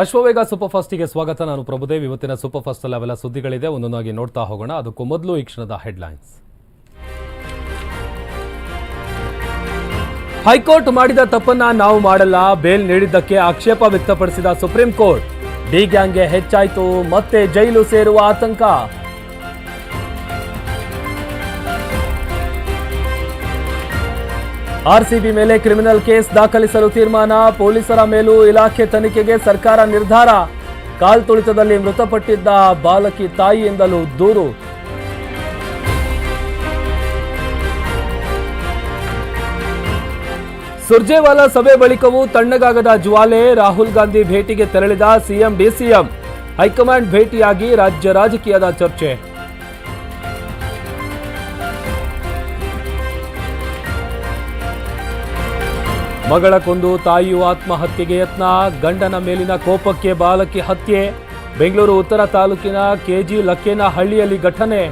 Ashwavega super ಫಾಸ್ಟಿಗೆ ಸ್ವಾಗತ. ನಾನು ಪ್ರಭುದೇವ್. ಇವತ್ತಿನ ಸೂಪರ್ ಫಾಸ್ಟ್ ಅಲ್ಲಿ ಅವೆಲ್ಲ ಸುದ್ದಿಗಳಿದೆ. ಒಂದೊಂದಾಗಿ ನೋಡ್ತಾ ಹೋಗೋಣ. ಅದಕ್ಕೂ ಮೊದಲು ಈ ಕ್ಷಣದ ಹೆಡ್ಲೈನ್ಸ್. ಹೈಕೋರ್ಟ್ ಮಾಡಿದ ತಪ್ಪನ್ನ ನಾವು ಮಾಡಲ್ಲ. ಬೇಲ್ ನೀಡಿದ್ದಕ್ಕೆ ಆಕ್ಷೇಪ ವ್ಯಕ್ತಪಡಿಸಿದ ಸುಪ್ರೀಂ ಕೋರ್ಟ್. ಡಿ ಗ್ಯಾಂಗ್ಗೆ ಹೆಚ್ಚಾಯಿತು. ಮತ್ತೆ ಜೈಲು ಸೇರುವ ಆತಂಕ. ಆರ್ಸಿಬಿ ಮೇಲೆ ಕ್ರಿಮಿನಲ್ ಕೇಸ್ ದಾಖಲಿಸಲು ತೀರ್ಮಾನ, ಪೊಲೀಸರ ಮೇಲೂ ಇಲಾಖೆ ತನಿಖೆಗೆ ಸರ್ಕಾರ ನಿರ್ಧಾರ. ಕಾಲ್ತುಳಿತದಲ್ಲಿ ಮೃತಪಟ್ಟಿದ್ದ ಬಾಲಕಿ ತಾಯಿಯಿಂದಲೂ ದೂರು. ಸುರ್ಜೇವಾಲಾ ಸಭೆ ಬಳಿಕವೂ ತಣ್ಣಗಾಗದ ಜ್ವಾಲೆ, ರಾಹುಲ್ ಗಾಂಧಿ ಭೇಟಿಗೆ ತೆರಳಿದ ಸಿಎಂ, ಡಿಸಿಎಂ. ಹೈಕಮಾಂಡ್ ಭೇಟಿಯಾಗಿ ರಾಜ್ಯ ರಾಜಕೀಯದ ಚರ್ಚೆ. ಮಗಳ ಕೊಂದು ತಾಯಿಯು ಆತ್ಮಹತ್ಯೆಗೆ ಯತ್ನ. ಗಂಡನ ಮೇಲಿನ ಕೋಪಕ್ಕೆ ಬಾಲಕಿ ಹತ್ಯೆ. ಬೆಂಗಳೂರು ಉತ್ತರ ತಾಲೂಕಿನ ಕೆಜಿ ಲಕ್ಕೇನ ಹಳ್ಳಿಯಲ್ಲಿ ಘಟನೆ.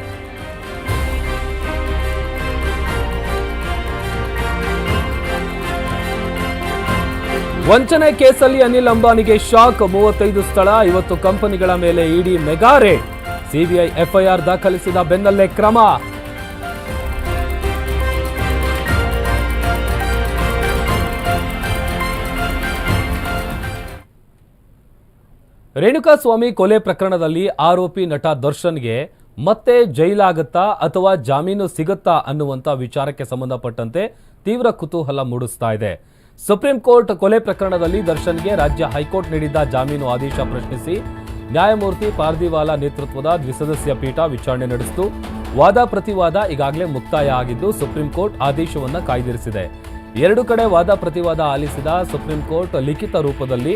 ವಂಚನೆ ಕೇಸಲ್ಲಿ ಅನಿಲ್ ಅಂಬಾನಿಗೆ ಶಾಕ್. ಮೂವತ್ತೈದು ಸ್ಥಳ ಇವತ್ತು ಕಂಪನಿಗಳ ಮೇಲೆ ಇಡಿ ಮೆಗಾರೆ ಸಿಬಿಐ ಎಫ್ಐಆರ್ ದಾಖಲಿಸಿದ ಬೆನ್ನಲ್ಲೇ ಕ್ರಮ. ರೇಣುಕಾಸ್ವಾಮಿ ಕೊಲೆ ಪ್ರಕರಣದಲ್ಲಿ ಆರೋಪಿ ನಟ ದರ್ಶನ್ಗೆ ಮತ್ತೆ ಜೈಲಾಗುತ್ತಾ ಅಥವಾ ಜಾಮೀನು ಸಿಗುತ್ತಾ ಅನ್ನುವಂತ ವಿಚಾರಕ್ಕೆ ಸಂಬಂಧಪಟ್ಟಂತೆ ತೀವ್ರ ಕುತೂಹಲ ಮೂಡಿಸ್ತಾ ಇದೆ. ಸುಪ್ರೀಂ ಕೋರ್ಟ್ ಕೊಲೆ ಪ್ರಕರಣದಲ್ಲಿ ದರ್ಶನ್ಗೆ ರಾಜ್ಯ ಹೈಕೋರ್ಟ್ ನೀಡಿದ್ದ ಜಾಮೀನು ಆದೇಶ ಪ್ರಶ್ನಿಸಿ ನ್ಯಾಯಮೂರ್ತಿ ಪಾರ್ದಿವಾಲಾ ನೇತೃತ್ವದ ದ್ವಿಸದಸ್ಯ ಪೀಠ ವಿಚಾರಣೆ ನಡೆಸಿತು. ವಾದ ಪ್ರತಿವಾದ ಈಗಾಗಲೇ ಮುಕ್ತಾಯ ಆಗಿದ್ದು ಸುಪ್ರೀಂ ಕೋರ್ಟ್ ಆದೇಶವನ್ನು ಕಾಯ್ದಿರಿಸಿದೆ. ಎರಡು ಕಡೆ ವಾದ ಪ್ರತಿವಾದ ಆಲಿಸಿದ ಸುಪ್ರೀಂ ಕೋರ್ಟ್ ಲಿಖಿತ ರೂಪದಲ್ಲಿ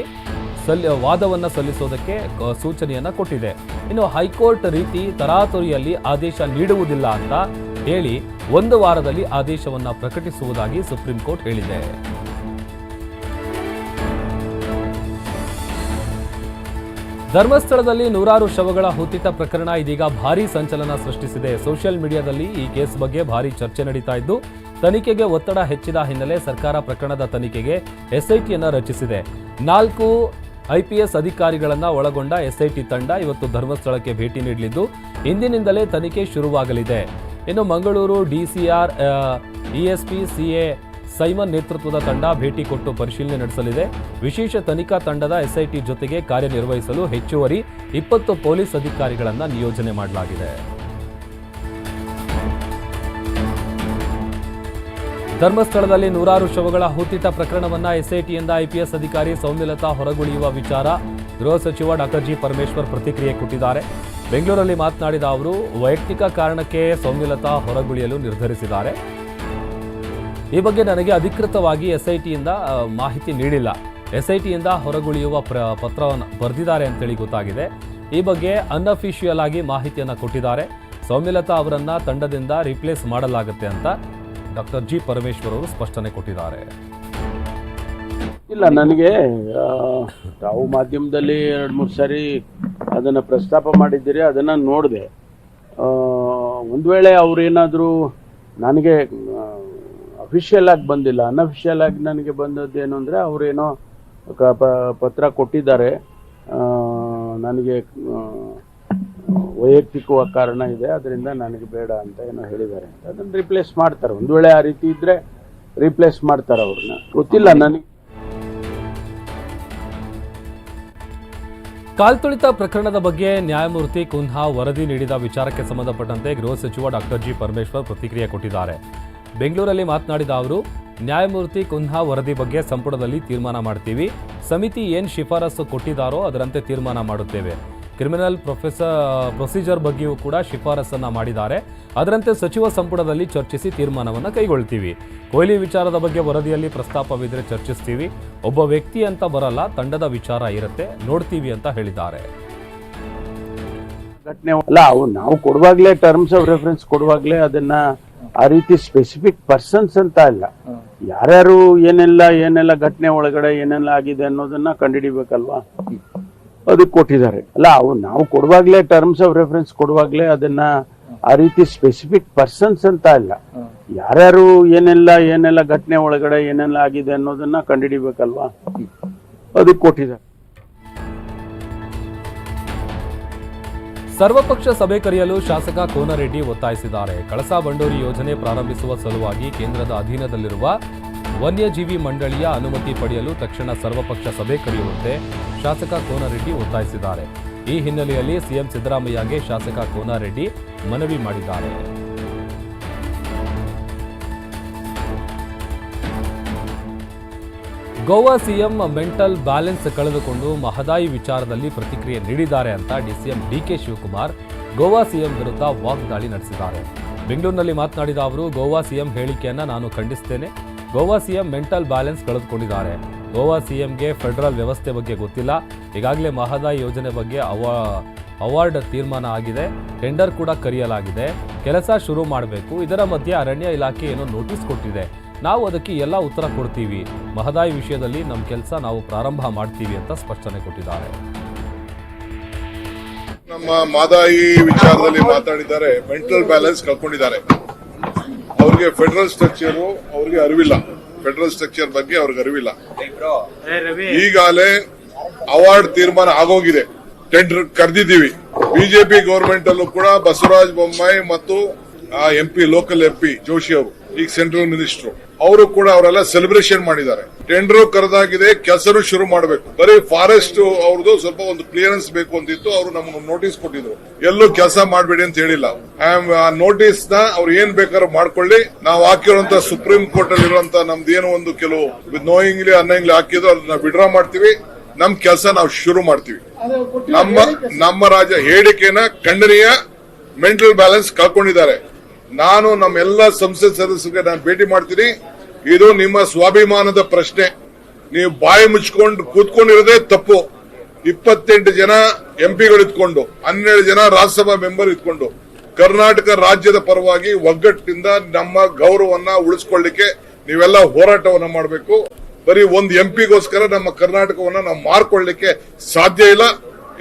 ಸಲ್ ವಾದವನ್ನು ಸಲ್ಲಿಸೋದಕ್ಕೆ ಸೂಚನೆಯನ್ನು ಕೊಟ್ಟಿದೆ. ಇನ್ನು ಹೈಕೋರ್ಟ್ ರೀತಿ ತರಾತುರಿಯಲ್ಲಿ ಆದೇಶ ನೀಡುವುದಿಲ್ಲ ಅಂತ ಹೇಳಿ ಒಂದು ವಾರದಲ್ಲಿ ಆದೇಶವನ್ನು ಪ್ರಕಟಿಸುವುದಾಗಿ ಸುಪ್ರೀಂ ಕೋರ್ಟ್ ಹೇಳಿದೆ. ಧರ್ಮಸ್ಥಳದಲ್ಲಿ ನೂರಾರು ಶವಗಳ ಹುತ್ತಿತ ಪ್ರಕರಣ ಇದೀಗ ಭಾರೀ ಸಂಚಲನ ಸೃಷ್ಟಿಸಿದೆ. ಸೋಷಿಯಲ್ ಮೀಡಿಯಾದಲ್ಲಿ ಈ ಕೇಸ್ ಬಗ್ಗೆ ಭಾರೀ ಚರ್ಚೆ ನಡೀತಾ ಇದ್ದು, ತನಿಖೆಗೆ ಒತ್ತಡ ಹೆಚ್ಚಿದ ಹಿನ್ನೆಲೆ ಸರ್ಕಾರ ಪ್ರಕರಣದ ತನಿಖೆಗೆ ಎಸ್ಐಟಿಯನ್ನು ರಚಿಸಿದೆ. ನಾಲ್ಕು ಐಪಿಎಸ್ ಅಧಿಕಾರಿಗಳನ್ನು ಒಳಗೊಂಡ ಎಸ್ಐಟಿ ತಂಡ ಇವತ್ತು ಧರ್ಮಸ್ಥಳಕ್ಕೆ ಭೇಟಿ ನೀಡಲಿದ್ದು, ಇಂದಿನಿಂದಲೇ ತನಿಖೆ ಶುರುವಾಗಲಿದೆ. ಇನ್ನು Mangaluru DCR ESP CA Simon ನೇತೃತ್ವದ ತಂಡ ಭೇಟಿ ಕೊಟ್ಟು ಪರಿಶೀಲನೆ ನಡೆಸಲಿದೆ. ವಿಶೇಷ ತನಿಖಾ ತಂಡದ ಎಸ್ಐಟಿ ಜೊತೆಗೆ ಕಾರ್ಯನಿರ್ವಹಿಸಲು ಹೆಚ್ಚುವರಿ ಇಪ್ಪತ್ತು ಪೊಲೀಸ್ ಅಧಿಕಾರಿಗಳನ್ನು ನಿಯೋಜನೆ ಮಾಡಲಾಗಿದೆ. ಧರ್ಮಸ್ಥಳದಲ್ಲಿ ನೂರಾರು ಶವಗಳ ಹುತ್ತಿತ ಪ್ರಕರಣವನ್ನ ಎಸ್ಐಟಿಯಿಂದ ಐಪಿಎಸ್ ಅಧಿಕಾರಿ ಸೌಮ್ಯಲತಾ ಹೊರಗುಳಿಯುವ ವಿಚಾರ ಗೃಹ ಸಚಿವ ಡಾಕ್ಟರ್ ಜಿ ಪರಮೇಶ್ವರ್ ಪ್ರತಿಕ್ರಿಯೆ ಕೊಟ್ಟಿದ್ದಾರೆ. ಬೆಂಗಳೂರಲ್ಲಿ ಮಾತನಾಡಿದ ಅವರು, ವೈಯಕ್ತಿಕ ಕಾರಣಕ್ಕೆ ಸೌಮ್ಯಲತಾ ಹೊರಗುಳಿಯಲು ನಿರ್ಧರಿಸಿದ್ದಾರೆ. ಈ ಬಗ್ಗೆ ನನಗೆ ಅಧಿಕೃತವಾಗಿ ಎಸ್ಐಟಿಯಿಂದ ಮಾಹಿತಿ ನೀಡಿಲ್ಲ. ಎಸ್ಐಟಿಯಿಂದ ಹೊರಗುಳಿಯುವ ಪ್ರ, ಪತ್ರವನ್ನು ಬರೆದಿದ್ದಾರೆ ಅಂತೇಳಿ ಗೊತ್ತಾಗಿದೆ. ಈ ಬಗ್ಗೆ ಅನ್ಅಫಿಷಿಯಲ್ ಆಗಿ ಮಾಹಿತಿಯನ್ನು ಕೊಟ್ಟಿದ್ದಾರೆ. ಸೌಮ್ಯಲತಾ ಅವರನ್ನು ತಂಡದಿಂದ ರಿಪ್ಲೇಸ್ ಮಾಡಲಾಗುತ್ತೆ ಅಂತ. ಡಾಕ್ಟರ್ ಜಿ ಪರಮೇಶ್ವರ್ ಅವರು ಸ್ಪಷ್ಟನೆ ಕೊಟ್ಟಿದ್ದಾರೆ. ಇಲ್ಲ, ನನಗೆ ತಾವು ಮಾಧ್ಯಮದಲ್ಲಿ ಎರಡು, ಮೂರು ಸಾರಿ ಅದನ್ನು ಪ್ರಸ್ತಾಪ ಮಾಡಿದ್ದೀರಿ, ಅದನ್ನು ನೋಡಿದೆ. ಒಂದು ವೇಳೆ ಅವರೇನಾದರೂ ನನಗೆ ಅಫಿಷಿಯಲ್ ಆಗಿ ಬಂದಿಲ್ಲ ಅನ್ಅಫಿಷಿಯಲ್ ಆಗಿ ನನಗೆ ಬಂದದ್ದೇನು ಅಂದರೆ ಅವರೇನೋ ಪ- ಪತ್ರ ಕೊಟ್ಟಿದ್ದಾರೆ. ನನಗೆ ಆ, ವೈಯಕ್ತಿಕವಾಗಿ ಕಾರಣ ಇದೆ ಅದರಿಂದ ನನಗೆ ಬೇಡ ಅಂತ ಏನೋ ಹೇಳಿದ್ದಾರೆ ಅಂತ. ಅದನ್ನು ರಿಪ್ಲೇಸ್ ಮಾಡ್ತಾರೆ. ಒಂದು ವೇಳೆ ಆ ರೀತಿ ಇದ್ರೆ ರಿಪ್ಲೇಸ್ ಮಾಡ್ತಾರೆ ಅವ್ರನ್ನ. ಗೊತ್ತಿಲ್ಲ ನನಗೆ. ಕಾಲ್ತುಳಿತ ಪ್ರಕರಣದ ಬಗ್ಗೆ ನ್ಯಾಯಮೂರ್ತಿ ಕುನ್ಹಾ ವರದಿ ನೀಡಿದ ವಿಚಾರಕ್ಕೆ ಸಂಬಂಧಪಟ್ಟಂತೆ ಗೃಹ ಸಚಿವ ಡಾಕ್ಟರ್ ಜಿ ಪರಮೇಶ್ವರ್ ಪ್ರತಿಕ್ರಿಯೆ ಕೊಟ್ಟಿದ್ದಾರೆ. ಬೆಂಗಳೂರಲ್ಲಿ ಮಾತನಾಡಿದ ಅವರು ನ್ಯಾಯಮೂರ್ತಿ ಕುನ್ಹಾ ವರದಿ ಬಗ್ಗೆ ಸಂಪುಟದಲ್ಲಿ ತೀರ್ಮಾನ ಮಾಡ್ತೀವಿ. ಸಮಿತಿ ಏನು ಶಿಫಾರಸು ಕೊಟ್ಟಿದ್ದಾರೋ ಅದರಂತೆ ತೀರ್ಮಾನ ಮಾಡುತ್ತೇವೆ. ಕ್ರಿಮಿನಲ್ ಪ್ರೊಫೆಸರ್ ಪ್ರೊಸೀಜರ್ ಬಗ್ಗೆಯೂ ಕೂಡ ಶಿಫಾರಸನ್ನ ಮಾಡಿದ್ದಾರೆ. ಅದರಂತೆ ಸಚಿವ ಸಂಪುಟದಲ್ಲಿ ಚರ್ಚಿಸಿ ತೀರ್ಮಾನವನ್ನು ಕೈಗೊಳ್ತೀವಿ. ಕೊಹ್ಲಿ ವಿಚಾರದ ಬಗ್ಗೆ ವರದಿಯಲ್ಲಿ ಪ್ರಸ್ತಾಪವಿದ್ರೆ ಚರ್ಚಿಸ್ತೀವಿ. ಒಬ್ಬ ವ್ಯಕ್ತಿ ಅಂತ ಬರಲ್ಲ, ತಂಡದ ವಿಚಾರ ಇರುತ್ತೆ. ನೋಡ್ತೀವಿ ಅಂತ ಹೇಳಿದ್ದಾರೆ. ಅಲ್ಲ ನಾವು ಕೊಡುವಾಗಲೇ ಟರ್ಮ್ಸ್ ಆಫ್ ರೆಫರೆನ್ಸ್ ಕೊಡುವಾಗಲೇ ಅದನ್ನ ಆ ರೀತಿ ಸ್ಪೆಸಿಫಿಕ್ ಪರ್ಸನ್ಸ್ ಅಂತ ಇಲ್ಲ ಯಾರ್ಯಾರು ಏನೆಲ್ಲ ಏನೆಲ್ಲ ಘಟನೆ ಒಳಗಡೆ ಏನೆಲ್ಲ ಆಗಿದೆ ಅನ್ನೋದನ್ನ ಕಂಡುಹಿಡಿಬೇಕಲ್ವಾ? ಅದಕ್ಕೆ ಕೊಟ್ಟಿದ್ದಾರೆ. ಅಲ್ಲ ಅವು ನಾವು ಕೊಡುವಾಗಲೇ ಟರ್ಮ್ಸ್ ಆಫ್ ರೆಫರೆನ್ಸ್ ಕೊಡುವಾಗಲೇ ಅದನ್ನ ಆ ರೀತಿ ಸ್ಪೆಸಿಫಿಕ್ ಪರ್ಸನ್ಸ್ ಅಂತ ಇಲ್ಲ ಯಾರ್ಯಾರು ಏನೆಲ್ಲ ಏನೆಲ್ಲ ಘಟನೆ ಒಳಗಡೆ ಏನೆಲ್ಲ ಆಗಿದೆ ಅನ್ನೋದನ್ನ ಕಂಡುಹಿಡಿಬೇಕಲ್ವಾ? ಅದಕ್ಕೆ ಕೊಟ್ಟಿದ್ದಾರೆ. ಸರ್ವಪಕ್ಷ ಸಭೆ ಕರೆಯಲು ಶಾಸಕ ಕೋನರೆಡ್ಡಿ ಒತ್ತಾಯಿಸಿದ್ದಾರೆ. ಕಳಸಾ ಬಂಡೂರಿ ಯೋಜನೆ ಪ್ರಾರಂಭಿಸುವ ಸಲುವಾಗಿ ಕೇಂದ್ರದ ಅಧೀನದಲ್ಲಿರುವ ವನ್ಯಜೀವಿ ಮಂಡಳಿಯ ಅನುಮತಿ ಪಡೆಯಲು ತಕ್ಷಣ ಸರ್ವಪಕ್ಷ ಸಭೆ ಕರೆಯುವಂತೆ ಶಾಸಕ ಕೋನರೆಡ್ಡಿ ಒತ್ತಾಯಿಸಿದ್ದಾರೆ. ಈ ಹಿನ್ನೆಲೆಯಲ್ಲಿ ಸಿಎಂ ಸಿದ್ದರಾಮಯ್ಯಗೆ ಶಾಸಕ ಕೋನರೆಡ್ಡಿ ಮನವಿ ಮಾಡಿದ್ದಾರೆ. ಗೋವಾ ಸಿಎಂ ಮೆಂಟಲ್ ಬ್ಯಾಲೆನ್ಸ್ ಕಳೆದುಕೊಂಡು ಮಹದಾಯಿ ವಿಚಾರದಲ್ಲಿ ಪ್ರತಿಕ್ರಿಯೆ ನೀಡಿದ್ದಾರೆ ಅಂತ DCM DK Shivakumar Goa CM ವಿರುದ್ಧ ವಾಗ್ದಾಳಿ ನಡೆಸಿದ್ದಾರೆ. ಬೆಂಗಳೂರಿನಲ್ಲಿ ಮಾತನಾಡಿದ ಅವರು, ಗೋವಾ ಸಿಎಂ ಹೇಳಿಕೆಯನ್ನು ನಾನು ಖಂಡಿಸ್ತೇನೆ. ಗೋವಾ ಸಿಎಂ ಮೆಂಟಲ್ ಬ್ಯಾಲೆನ್ಸ್ ಕಳೆದುಕೊಂಡಿದ್ದಾರೆ. ಗೋವಾ ಸಿಎಂಗೆ ಫೆಡರಲ್ ವ್ಯವಸ್ಥೆ ಬಗ್ಗೆ ಗೊತ್ತಿಲ್ಲ. ಈಗಾಗಲೇ ಮಹದಾಯಿ ಯೋಜನೆ ಬಗ್ಗೆ ಅವಾ, ಅವಾರ್ಡ್ ತೀರ್ಮಾನ ಆಗಿದೆ. ಟೆಂಡರ್ ಕೂಡ ಕರೆಯಲಾಗಿದೆ. ಕೆಲಸ ಶುರು ಮಾಡಬೇಕು. ಇದರ ಮಧ್ಯೆ ಅರಣ್ಯ ಇಲಾಖೆ ಏನೋ ನೋಟಿಸ್ ಕೊಟ್ಟಿದೆ. ನಾವು ಅದಕ್ಕೆ ಎಲ್ಲ ಉತ್ತರ ಕೊಡ್ತೀವಿ. ಮಹದಾಯಿ ವಿಷಯದಲ್ಲಿ ನಮ್ಮ ಕೆಲಸ ನಾವು ಪ್ರಾರಂಭ ಮಾಡ್ತೀವಿ ಅಂತ ಸ್ಪಷ್ಟನೆ ಕೊಟ್ಟಿದ್ದಾರೆ. ನಮ್ಮ ಮಾದಾಯಿ ವಿಚಾರದಲ್ಲಿ ಮಾತಾಡಿದ್ದಾರೆ. ಮೆಂಟಲ್ ಬ್ಯಾಲೆನ್ಸ್ ಕಳ್ಕೊಂಡಿದ್ದಾರೆ. ಅವ್ರಿಗೆ ಫೆಡರಲ್ ಸ್ಟ್ರಕ್ಚರ್ ಅವ್ರಿಗೆ ಅರಿವಿಲ್ಲ. ಫೆಡರಲ್ ಸ್ಟ್ರಕ್ಚರ್ ಬಗ್ಗೆ ಅವ್ರಿಗೆ ಅರಿವಿಲ್ಲ. ಈಗಾಗಲೇ ಅವಾರ್ಡ್ ತೀರ್ಮಾನ ಆಗೋಗಿದೆ. ಟೆಂಡರ್ ಕರೆದಿದ್ದೀವಿ. ಬಿಜೆಪಿ ಗವರ್ಮೆಂಟ್ ಅಲ್ಲೂ ಕೂಡ ಬಸವರಾಜ ಬೊಮ್ಮಾಯಿ ಮತ್ತು M P local M P Joshi ಅವರು. ಈಗ ಸೆಂಟ್ರಲ್ ಮಿನಿಸ್ಟರ್. ಅವರು ಕೂಡ ಅವರೆಲ್ಲ ಸೆಲೆಬ್ರೇಷನ್ ಮಾಡಿದ್ದಾರೆ. ಟೆಂಡರ್ ಕರೆದಾಗಿದೆ ಕೆಲಸನೂ ಶುರು ಮಾಡಬೇಕು. ಬರೀ ಫಾರೆಸ್ಟ್ ಅವ್ರದ್ದು ಸ್ವಲ್ಪ ಒಂದು ಕ್ಲಿಯರೆನ್ಸ್ ಬೇಕು ಅಂತಿತ್ತು, ಅವರು ನಮ್ಗೆ ನೋಟಿಸ್ ಕೊಟ್ಟಿದ್ರು. ಎಲ್ಲೂ ಕೆಲಸ ಮಾಡಬೇಡಿ ಅಂತ ಹೇಳಿಲ್ಲ. ಆ ನೋಟಿಸ್ನ ಅವ್ರು ಏನ್ ಬೇಕಾದ್ರೂ ಮಾಡ್ಕೊಳ್ಳಿ. ನಾವು ಹಾಕಿರುವಂತ ಸುಪ್ರೀಂ ಕೋರ್ಟ್ ಅಲ್ಲಿ ಇರುವಂತ ನಮ್ದು ಏನೋ ಒಂದು ಕೆಲವು ನೋಯಿಂಗ್ಲಿ ಅನ್ನೋಂಗ್ಲಿ ಹಾಕಿದ್ರು ಅದನ್ನ ವಿಡ್ರಾ ಮಾಡ್ತೀವಿ. ನಮ್ ಕೆಲಸ ನಾವು ಶುರು ಮಾಡ್ತೀವಿ. ನಮ್ಮ ನಮ್ಮ ರಾಜ ಹೇಳಿಕೆನ ಖಂಡನೀಯ ಮೆಂಟಲ್ ಬ್ಯಾಲೆನ್ಸ್ ಕಳ್ಕೊಂಡಿದ್ದಾರೆ. ನಾನು ನಮ್ಮೆಲ್ಲ ಸಂಸತ್ ಸದಸ್ಯರಿಗೆ ನಾನು ಭೇಟಿ ಮಾಡ್ತೀನಿ. ಇದು ನಿಮ್ಮ ಸ್ವಾಭಿಮಾನದ ಪ್ರಶ್ನೆ. ನೀವು ಬಾಯಿ ಮುಚ್ಕೊಂಡು ಕೂತ್ಕೊಂಡಿರೋದೇ ತಪ್ಪು. ಇಪ್ಪತ್ತೆಂಟು ಜನ ಎಂಪಿಗಳು ಇದ್ಕೊಂಡು, ಹನ್ನೆರಡು ಜನ ರಾಜ್ಯಸಭಾ ಮೆಂಬರ್ ಇದ್ಕೊಂಡು, ಕರ್ನಾಟಕ ರಾಜ್ಯದ ಪರವಾಗಿ ಒಗ್ಗಟ್ಟಿನಿಂದ ನಮ್ಮ ಗೌರವವನ್ನ ಉಳಿಸ್ಕೊಳ್ಳಿಕ್ಕೆ ನೀವೆಲ್ಲ ಹೋರಾಟವನ್ನ ಮಾಡಬೇಕು. ಬರೀ ಒಂದು ಎಂಪಿಗೋಸ್ಕರ ನಮ್ಮ ಕರ್ನಾಟಕವನ್ನ ನಾವು ಮಾರ್ಕೊಳ್ಳಿಕ್ಕೆ ಸಾಧ್ಯ ಇಲ್ಲ.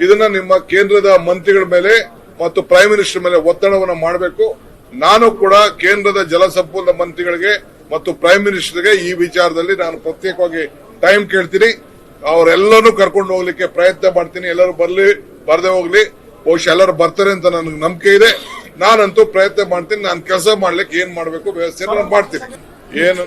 ಇದನ್ನ ನಿಮ್ಮ ಕೇಂದ್ರದ ಮಂತ್ರಿಗಳ ಮೇಲೆ ಮತ್ತು ಪ್ರೈಮ್ ಮಿನಿಸ್ಟರ್ ಮೇಲೆ ಒತ್ತಡವನ್ನು ಮಾಡಬೇಕು. ನಾನು ಕೂಡ ಕೇಂದ್ರದ ಜಲಸಂಪನ್ಮೂಲ ಮಂತ್ರಿಗಳಿಗೆ ಮತ್ತು ಪ್ರೈಮ್ ಮಿನಿಸ್ಟರ್ಗೆ ಈ ವಿಚಾರದಲ್ಲಿ ನಾನು ಪ್ರತ್ಯೇಕವಾಗಿ ಟೈಮ್ ಕೇಳ್ತೀನಿ. ಅವರೆಲ್ಲರೂ ಕರ್ಕೊಂಡು ಹೋಗ್ಲಿಕ್ಕೆ ಪ್ರಯತ್ನ ಮಾಡ್ತೀನಿ. ಎಲ್ಲರೂ ಬರ್ಲಿ, ಬರದೆ ಹೋಗ್ಲಿ. ಬಹುಶಃ ಎಲ್ಲರೂ ಬರ್ತಾರೆ ಅಂತ ನನಗೆ ನಂಬಿಕೆ ಇದೆ. ನಾನಂತೂ ಪ್ರಯತ್ನ ಮಾಡ್ತೀನಿ. ನಾನು ಕೆಲಸ ಮಾಡ್ಲಿಕ್ಕೆ ಏನ್ ಮಾಡಬೇಕು ವ್ಯವಸ್ಥೆ ಮಾಡ್ತೀನಿ. ಏನು?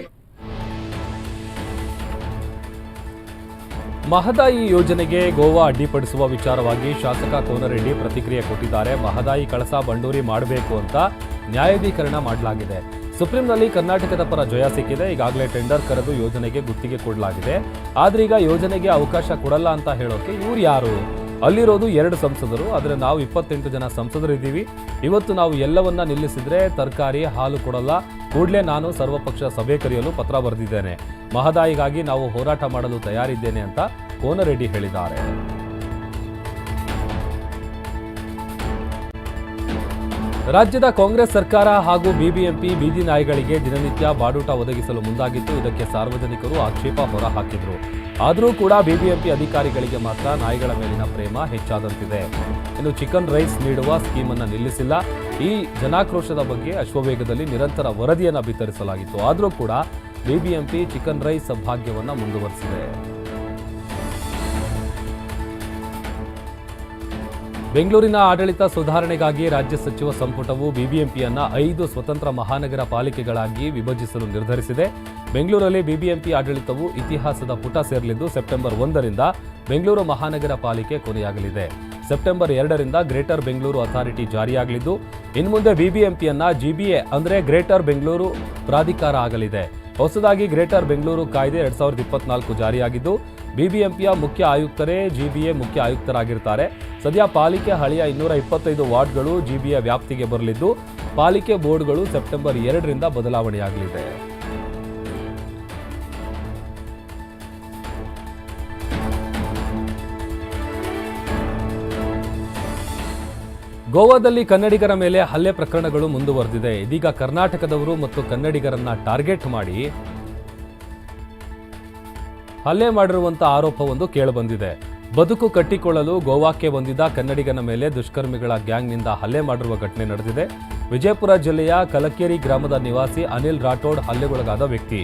ಮಹದಾಯಿ ಯೋಜನೆಗೆ ಗೋವಾ ಅಡ್ಡಿಪಡಿಸುವ ವಿಚಾರವಾಗಿ ಶಾಸಕ ಕೋನರೆಡ್ಡಿ ಪ್ರತಿಕ್ರಿಯೆ ಕೊಟ್ಟಿದ್ದಾರೆ. ಮಹದಾಯಿ ಕಳಸಾ ಬಂಡೂರಿ ಮಾಡಬೇಕು ಅಂತ ನ್ಯಾಯಾಧೀಕರಣ ಮಾಡಲಾಗಿದೆ. ಸುಪ್ರೀಂನಲ್ಲಿ ಕರ್ನಾಟಕದ ಪರ ಜಯ ಸಿಕ್ಕಿದೆ. ಈಗಾಗಲೇ ಟೆಂಡರ್ ಕರೆದು ಯೋಜನೆಗೆ ಗುತ್ತಿಗೆ ಕೊಡಲಾಗಿದೆ. ಆದ್ರೀಗ ಯೋಜನೆಗೆ ಅವಕಾಶ ಕೊಡಲ್ಲ ಅಂತ ಹೇಳೋಕೆ ಇವ್ರು ಯಾರು? ಅಲ್ಲಿರೋದು ಎರಡು ಸಂಸದರು, ಆದರೆ ನಾವು ಇಪ್ಪತ್ತೆಂಟು ಜನ ಸಂಸದರಿದ್ದೀವಿ ಇವತ್ತು ನಾವು ಎಲ್ಲವನ್ನ ನಿಲ್ಲಿಸಿದ್ರೆ ತರಕಾರಿ, ಹಾಲು ಕೊಡಲ್ಲ. ಕೂಡಲೇ ನಾನು ಸರ್ವಪಕ್ಷ ಸಭೆ ಕರೆಯಲು ಪತ್ರ ಬರೆದಿದ್ದೇನೆ. ಮಹದಾಯಿಗಾಗಿ ನಾವು ಹೋರಾಟ ಮಾಡಲು ತಯಾರಿದ್ದೇನೆ ಅಂತ ಕೋನರೆಡ್ಡಿ ಹೇಳಿದ್ದಾರೆ. ರಾಜ್ಯದ ಕಾಂಗ್ರೆಸ್ ಸರ್ಕಾರ ಹಾಗೂ ಬಿಬಿಎಂಪಿ, ಬೀದಿ ನಾಯಿಗಳಿಗೆ ದಿನನಿತ್ಯ ಬಾಡೂಟ ಒದಗಿಸಲು ಮುಂದಾಗಿದ್ದು, ಇದಕ್ಕೆ ಸಾರ್ವಜನಿಕರು ಆಕ್ಷೇಪ ಹೊರಹಾಕಿದ್ರು. ಆದರೂ ಕೂಡ ಬಿಬಿಎಂಪಿ ಅಧಿಕಾರಿಗಳಿಗೆ ಮಾತ್ರ ನಾಯಿಗಳ ಮೇಲಿನ ಪ್ರೇಮ ಹೆಚ್ಚಾದಂತಿದೆ. ಇನ್ನು ಚಿಕನ್ ರೈಸ್ ನೀಡುವ ಸ್ಕೀಮ್ ಅನ್ನು ನಿಲ್ಲಿಸಿಲ್ಲ. ಈ ಜನಾಕ್ರೋಶದ ಬಗ್ಗೆ ಅಶ್ವವೇಗದಲ್ಲಿ ನಿರಂತರ ವರದಿಯನ್ನು ಬಿತ್ತರಿಸಲಾಗಿತ್ತು. ಆದರೂ ಕೂಡ ಬಿಬಿಎಂಪಿ ಚಿಕನ್ ರೈಸ್ ಭಾಗ್ಯವನ್ನು ಮುಂದುವರೆಸಿದೆ. ಬೆಂಗಳೂರಿನ ಆಡಳಿತ ಸುಧಾರಣೆಗಾಗಿ ರಾಜ್ಯ ಸಚಿವ ಸಂಪುಟವು ಬಿಬಿಎಂಪಿಯನ್ನ ಐದು ಸ್ವತಂತ್ರ ಮಹಾನಗರ ಪಾಲಿಕೆಗಳಾಗಿ ವಿಭಜಿಸಲು ನಿರ್ಧರಿಸಿದೆ. ಬೆಂಗಳೂರಲ್ಲಿ ಬಿಬಿಎಂಪಿ ಆಡಳಿತವು ಇತಿಹಾಸದ ಪುಟ ಸೇರಲಿದ್ದು ಸೆಪ್ಟೆಂಬರ್ ಒಂದರಿಂದ ಬೆಂಗಳೂರು ಮಹಾನಗರ ಪಾಲಿಕೆ ಕೊನೆಯಾಗಲಿದೆ. ಸೆಪ್ಟೆಂಬರ್ ಎರಡರಿಂದ ಗ್ರೇಟರ್ ಬೆಂಗಳೂರು ಅಥಾರಿಟಿ ಜಾರಿಯಾಗಲಿದ್ದು ಇನ್ಮುಂದೆ ಬಿಬಿಎಂಪಿಯನ್ನ ಜಿಬಿಎ ಅಂದರೆ ಗ್ರೇಟರ್ ಬೆಂಗಳೂರು ಪ್ರಾಧಿಕಾರ ಆಗಲಿದೆ. ಹೊಸದಾಗಿ ಗ್ರೇಟರ್ ಬೆಂಗಳೂರು ಕಾಯ್ದೆ ಎರಡ್ ಸಾವಿರದ ಇಪ್ಪತ್ನಾಲ್ಕು ಜಾರಿಯಾಗಿದ್ದು, ಬಿಬಿಎಂಪಿಯ ಮುಖ್ಯ ಆಯುಕ್ತರೇ ಜಿಬಿಎ ಮುಖ್ಯ ಆಯುಕ್ತರಾಗಿರ್ತಾರೆ. ಸದ್ಯ ಪಾಲಿಕೆ ಹಳೆಯ ಇನ್ನೂರ ಇಪ್ಪತ್ತೈದು ವಾರ್ಡ್ಗಳು ಜಿಬಿಯ ವ್ಯಾಪ್ತಿಗೆ ಬರಲಿದ್ದು, ಪಾಲಿಕೆ ಬೋರ್ಡ್ಗಳು ಸೆಪ್ಟೆಂಬರ್ ಎರಡರಿಂದ ಬದಲಾವಣೆಯಾಗಲಿದೆ. ಗೋವಾದಲ್ಲಿ ಕನ್ನಡಿಗರ ಮೇಲೆ ಹಲ್ಲೆ ಪ್ರಕರಣಗಳು ಮುಂದುವರೆದಿದೆ. ಇದೀಗ ಕರ್ನಾಟಕದವರು ಮತ್ತು ಕನ್ನಡಿಗರನ್ನ ಟಾರ್ಗೆಟ್ ಮಾಡಿ ಹಲ್ಲೆ ಮಾಡಿರುವಂಥ ಆರೋಪವೊಂದು ಕೇಳಿಬಂದಿದೆ. ಬದುಕು ಕಟ್ಟಿಕೊಳ್ಳಲು ಗೋವಾಕ್ಕೆ ಬಂದಿದ್ದ ಕನ್ನಡಿಗನ ಮೇಲೆ ದುಷ್ಕರ್ಮಿಗಳ ಗ್ಯಾಂಗ್ನಿಂದ ಹಲ್ಲೆ ಮಾಡಿರುವ ಘಟನೆ ನಡೆದಿದೆ. ವಿಜಯಪುರ ಜಿಲ್ಲೆಯ ಕಲಕೇರಿ ಗ್ರಾಮದ ನಿವಾಸಿ ಅನಿಲ್ ರಾಠೋಡ್ ಹಲ್ಲೆಗೊಳಗಾದ ವ್ಯಕ್ತಿ.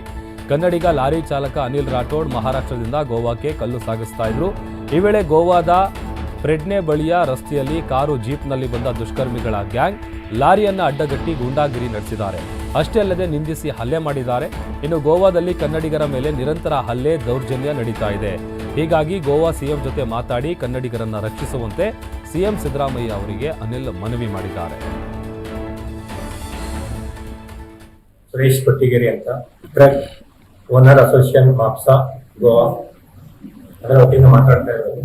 ಕನ್ನಡಿಗ ಲಾರಿ ಚಾಲಕ ಅನಿಲ್ ರಾಠೋಡ್ ಮಹಾರಾಷ್ಟ್ರದಿಂದ ಗೋವಾಕ್ಕೆ ಕಲ್ಲು ಸಾಗಿಸ್ತಾ ಇದ್ರು. ಈ ವೇಳೆ ಗೋವಾದ ಪ್ರೆಡ್ನೆ ಬಳಿಯ ರಸ್ತೆಯಲ್ಲಿ ಕಾರು ಜೀಪ್ನಲ್ಲಿ ಬಂದ ದುಷ್ಕರ್ಮಿಗಳ ಗ್ಯಾಂಗ್ ಲಾರಿಯನ್ನು ಅಡ್ಡಗಟ್ಟಿ ಗೂಂಡಾಗಿರಿ ನಡೆಸಿದ್ದಾರೆ. ಅಷ್ಟೇ ಅಲ್ಲದೆ ನಿಂದಿಸಿ ಹಲ್ಲೆ ಮಾಡಿದ್ದಾರೆ. ಇನ್ನು ಗೋವಾದಲ್ಲಿ ಕನ್ನಡಿಗರ ಮೇಲೆ ನಿರಂತರ ಹಲ್ಲೆ ದೌರ್ಜನ್ಯ ನಡೀತಾ ಇದೆ. ಹೀಗಾಗಿ ಗೋವಾ ಸಿಎಂ ಜೊತೆ ಮಾತಾಡಿ ಕನ್ನಡಿಗರನ್ನ ರಕ್ಷಿಸುವಂತೆ ಸಿಎಂ ಸಿದ್ದರಾಮಯ್ಯ ಅವರಿಗೆ ಅನಿಲ್ ಮನವಿ ಮಾಡಿದ್ದಾರೆ. ಸುರೇಶ್ ಕೊಟ್ಟಿಗೆರಿ ಅಂತ. Truck owner association Mapusa Goa. ಅದರ ವತಿಯಿಂದ ಮಾತಾಡ್ತಾ ಇರೋದು.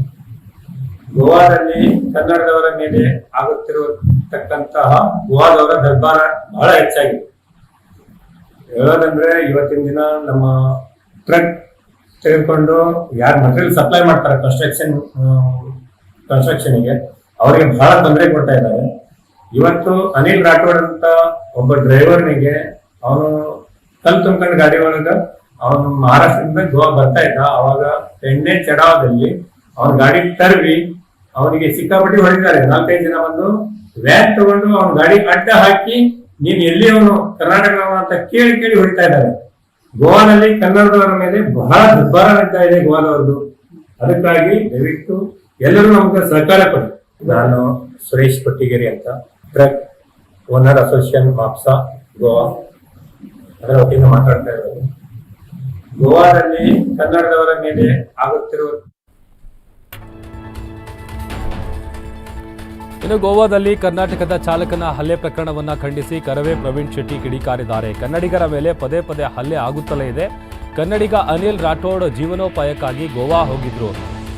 ಗೋವಾದಲ್ಲಿ ಕನ್ನಡದವರ ಮೇಲೆ ಆಗುತ್ತಿರತಕ್ಕಂತಹ ಗೋವಾದವರ ದರ್ಬಾರ ಬಹಳ ಹೆಚ್ಚಾಗಿದೆ. ಹೇಳೋದಂದ್ರೆ ಇವತ್ತಿನ ದಿನ ನಮ್ಮ ಟ್ರಕ್ ತೆಗೆದುಕೊಂಡು ಯಾರು ಮಟೀರಿಯಲ್ ಸಪ್ಲೈ ಮಾಡ್ತಾರೆ ಕನ್ಸ್ಟ್ರಕ್ಷನ್ ಕನ್ಸ್ಟ್ರಕ್ಷನ್ಗೆ ಅವರಿಗೆ ಬಹಳ ತೊಂದರೆ ಕೊಡ್ತಾ ಇದ್ದಾರೆ. ಇವತ್ತು ಅನಿಲ್ ರಾಠೋಡ್ ಅಂತ ಒಬ್ಬ ಡ್ರೈವರ್ನಿಗೆ ಅವನು ಕಲ್ ತುಂಬ್ಕೊಂಡು ಗಾಡಿ ಒಳಗ ಅವನು ಮಹಾರಾಷ್ಟ್ರದಿಂದ ಗೋವಾ ಬರ್ತಾ ಇದ್ದ. ಅವಾಗ ಎಣ್ಣೆ ಚಡಾವದಲ್ಲಿ ಅವನ ಗಾಡಿ ತರ್ವಿ, ಅವನಿಗೆ ಸಿಕ್ಕಾಪಟ್ಟಿ ಹೊಡಿತಾರೆ ನಾಲ್ಕೈದು ಜನ ಬಂದು ವ್ಯಾನ್ ತಗೊಂಡು ಅವನ ಗಾಡಿ ಅಡ್ಡ ಹಾಕಿ ನೀನ್ ಎಲ್ಲಿ ಅವನು ಕರ್ನಾಟಕದವನು ಅಂತ ಕೇಳಿ ಕೇಳಿ ಹೊಡಿತಾ ಇದ್ದಾರೆ. ಗೋವಾದಲ್ಲಿ ಕನ್ನಡದವರ ಮೇಲೆ ಬಹಳ ದುಬ್ಬಾರ ಆಗ್ತಾ ಇದೆ ಗೋವಾದವ್ರದ್ದು. ಅದಕ್ಕಾಗಿ ದಯವಿಟ್ಟು ಎಲ್ಲರೂ ನಮ್ಗೆ ಸಹಕಾರ ಕೊಡಿ. ನಾನು ಸುರೇಶ್ ಪಟ್ಟಿಗೇರಿ ಅಂತ. Truck owner association Mapusa Goa. ಅದರ ಒಟ್ಟಿಗೆ ಮಾತಾಡ್ತಾ ಇರೋದು. ಗೋವಾದಲ್ಲಿ ಕನ್ನಡದವರ ಮೇಲೆ ಆಗುತ್ತಿರುವ ಇನ್ನು ಗೋವಾದಲ್ಲಿ ಕರ್ನಾಟಕದ ಚಾಲಕನ ಹಲ್ಲೆ ಪ್ರಕರಣವನ್ನು ಖಂಡಿಸಿ ಕರವೇ ಪ್ರವೀಣ್ ಶೆಟ್ಟಿ ಕಿಡಿಕಾರಿದ್ದಾರೆ. ಕನ್ನಡಿಗರ ಮೇಲೆ ಪದೇ ಪದೇ ಹಲ್ಲೆ ಆಗುತ್ತಲೇ ಇದೆ. ಕನ್ನಡಿಗ ಅನಿಲ್ ರಾಠೋಡ್ ಜೀವನೋಪಾಯಕ್ಕಾಗಿ ಗೋವಾ ಹೋಗಿದ್ರು.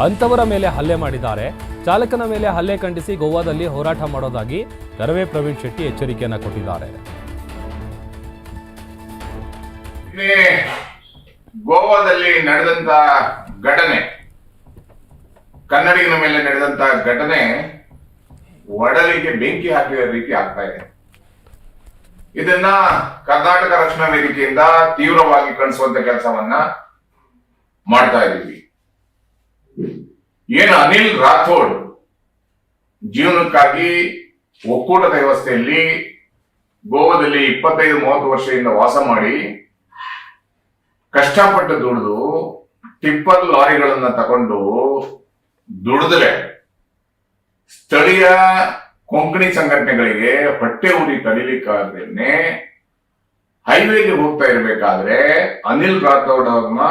ಅಂಥವರ ಮೇಲೆ ಹಲ್ಲೆ ಮಾಡಿದ್ದಾರೆ. ಚಾಲಕನ ಮೇಲೆ ಹಲ್ಲೆ ಖಂಡಿಸಿ ಗೋವಾದಲ್ಲಿ ಹೋರಾಟ ಮಾಡೋದಾಗಿ ಕರವೇ ಪ್ರವೀಣ್ ಶೆಟ್ಟಿ ಎಚ್ಚರಿಕೆಯನ್ನು ಕೊಟ್ಟಿದ್ದಾರೆ. ಗೋವಾದಲ್ಲಿ ನಡೆದಂತ ಘಟನೆ, ಕನ್ನಡಿಗನ ಮೇಲೆ ನಡೆದಂತ ಘಟನೆ ಒಡಲಿಗೆ ಬೆಂಕಿ ಹಾಕಿದ ರೀತಿ ಆಗ್ತಾ ಇದೆ. ಇದನ್ನ ಕರ್ನಾಟಕ ರಕ್ಷಣಾ ವೇದಿಕೆಯಿಂದ ತೀವ್ರವಾಗಿ ಕಣಿಸುವಂತ ಕೆಲಸವನ್ನ ಮಾಡ್ತಾ ಇದೀವಿ ಏನು ಅನಿಲ್ ರಾಥೋಡ್ ಜೀವನಕ್ಕಾಗಿ ಒಕ್ಕೂಟದ ವ್ಯವಸ್ಥೆಯಲ್ಲಿ ಗೋವಾದಲ್ಲಿ ಇಪ್ಪತ್ತೈದು, ಮೂವತ್ತು ವರ್ಷದಿಂದ ವಾಸ ಮಾಡಿ ಕಷ್ಟಪಟ್ಟು ದುಡಿದು ಟಿಪ್ಪರ್ ಲಾರಿಗಳನ್ನ ತಗೊಂಡು ದುಡಿದ್ರೆ ಸ್ಥಳೀಯ ಕೊಂಕಣಿ ಸಂಘಟನೆಗಳಿಗೆ ಹೊಟ್ಟೆ ಉರಿ ತಡಿಲಿಕ್ಕಾಗ್ದೇನೆ ಹೈವೇಗೆ ಹೋಗ್ತಾ ಇರಬೇಕಾದ್ರೆ ಅನಿಲ್ ರಾಥೋಡ್ ಅವ್ರನ್ನ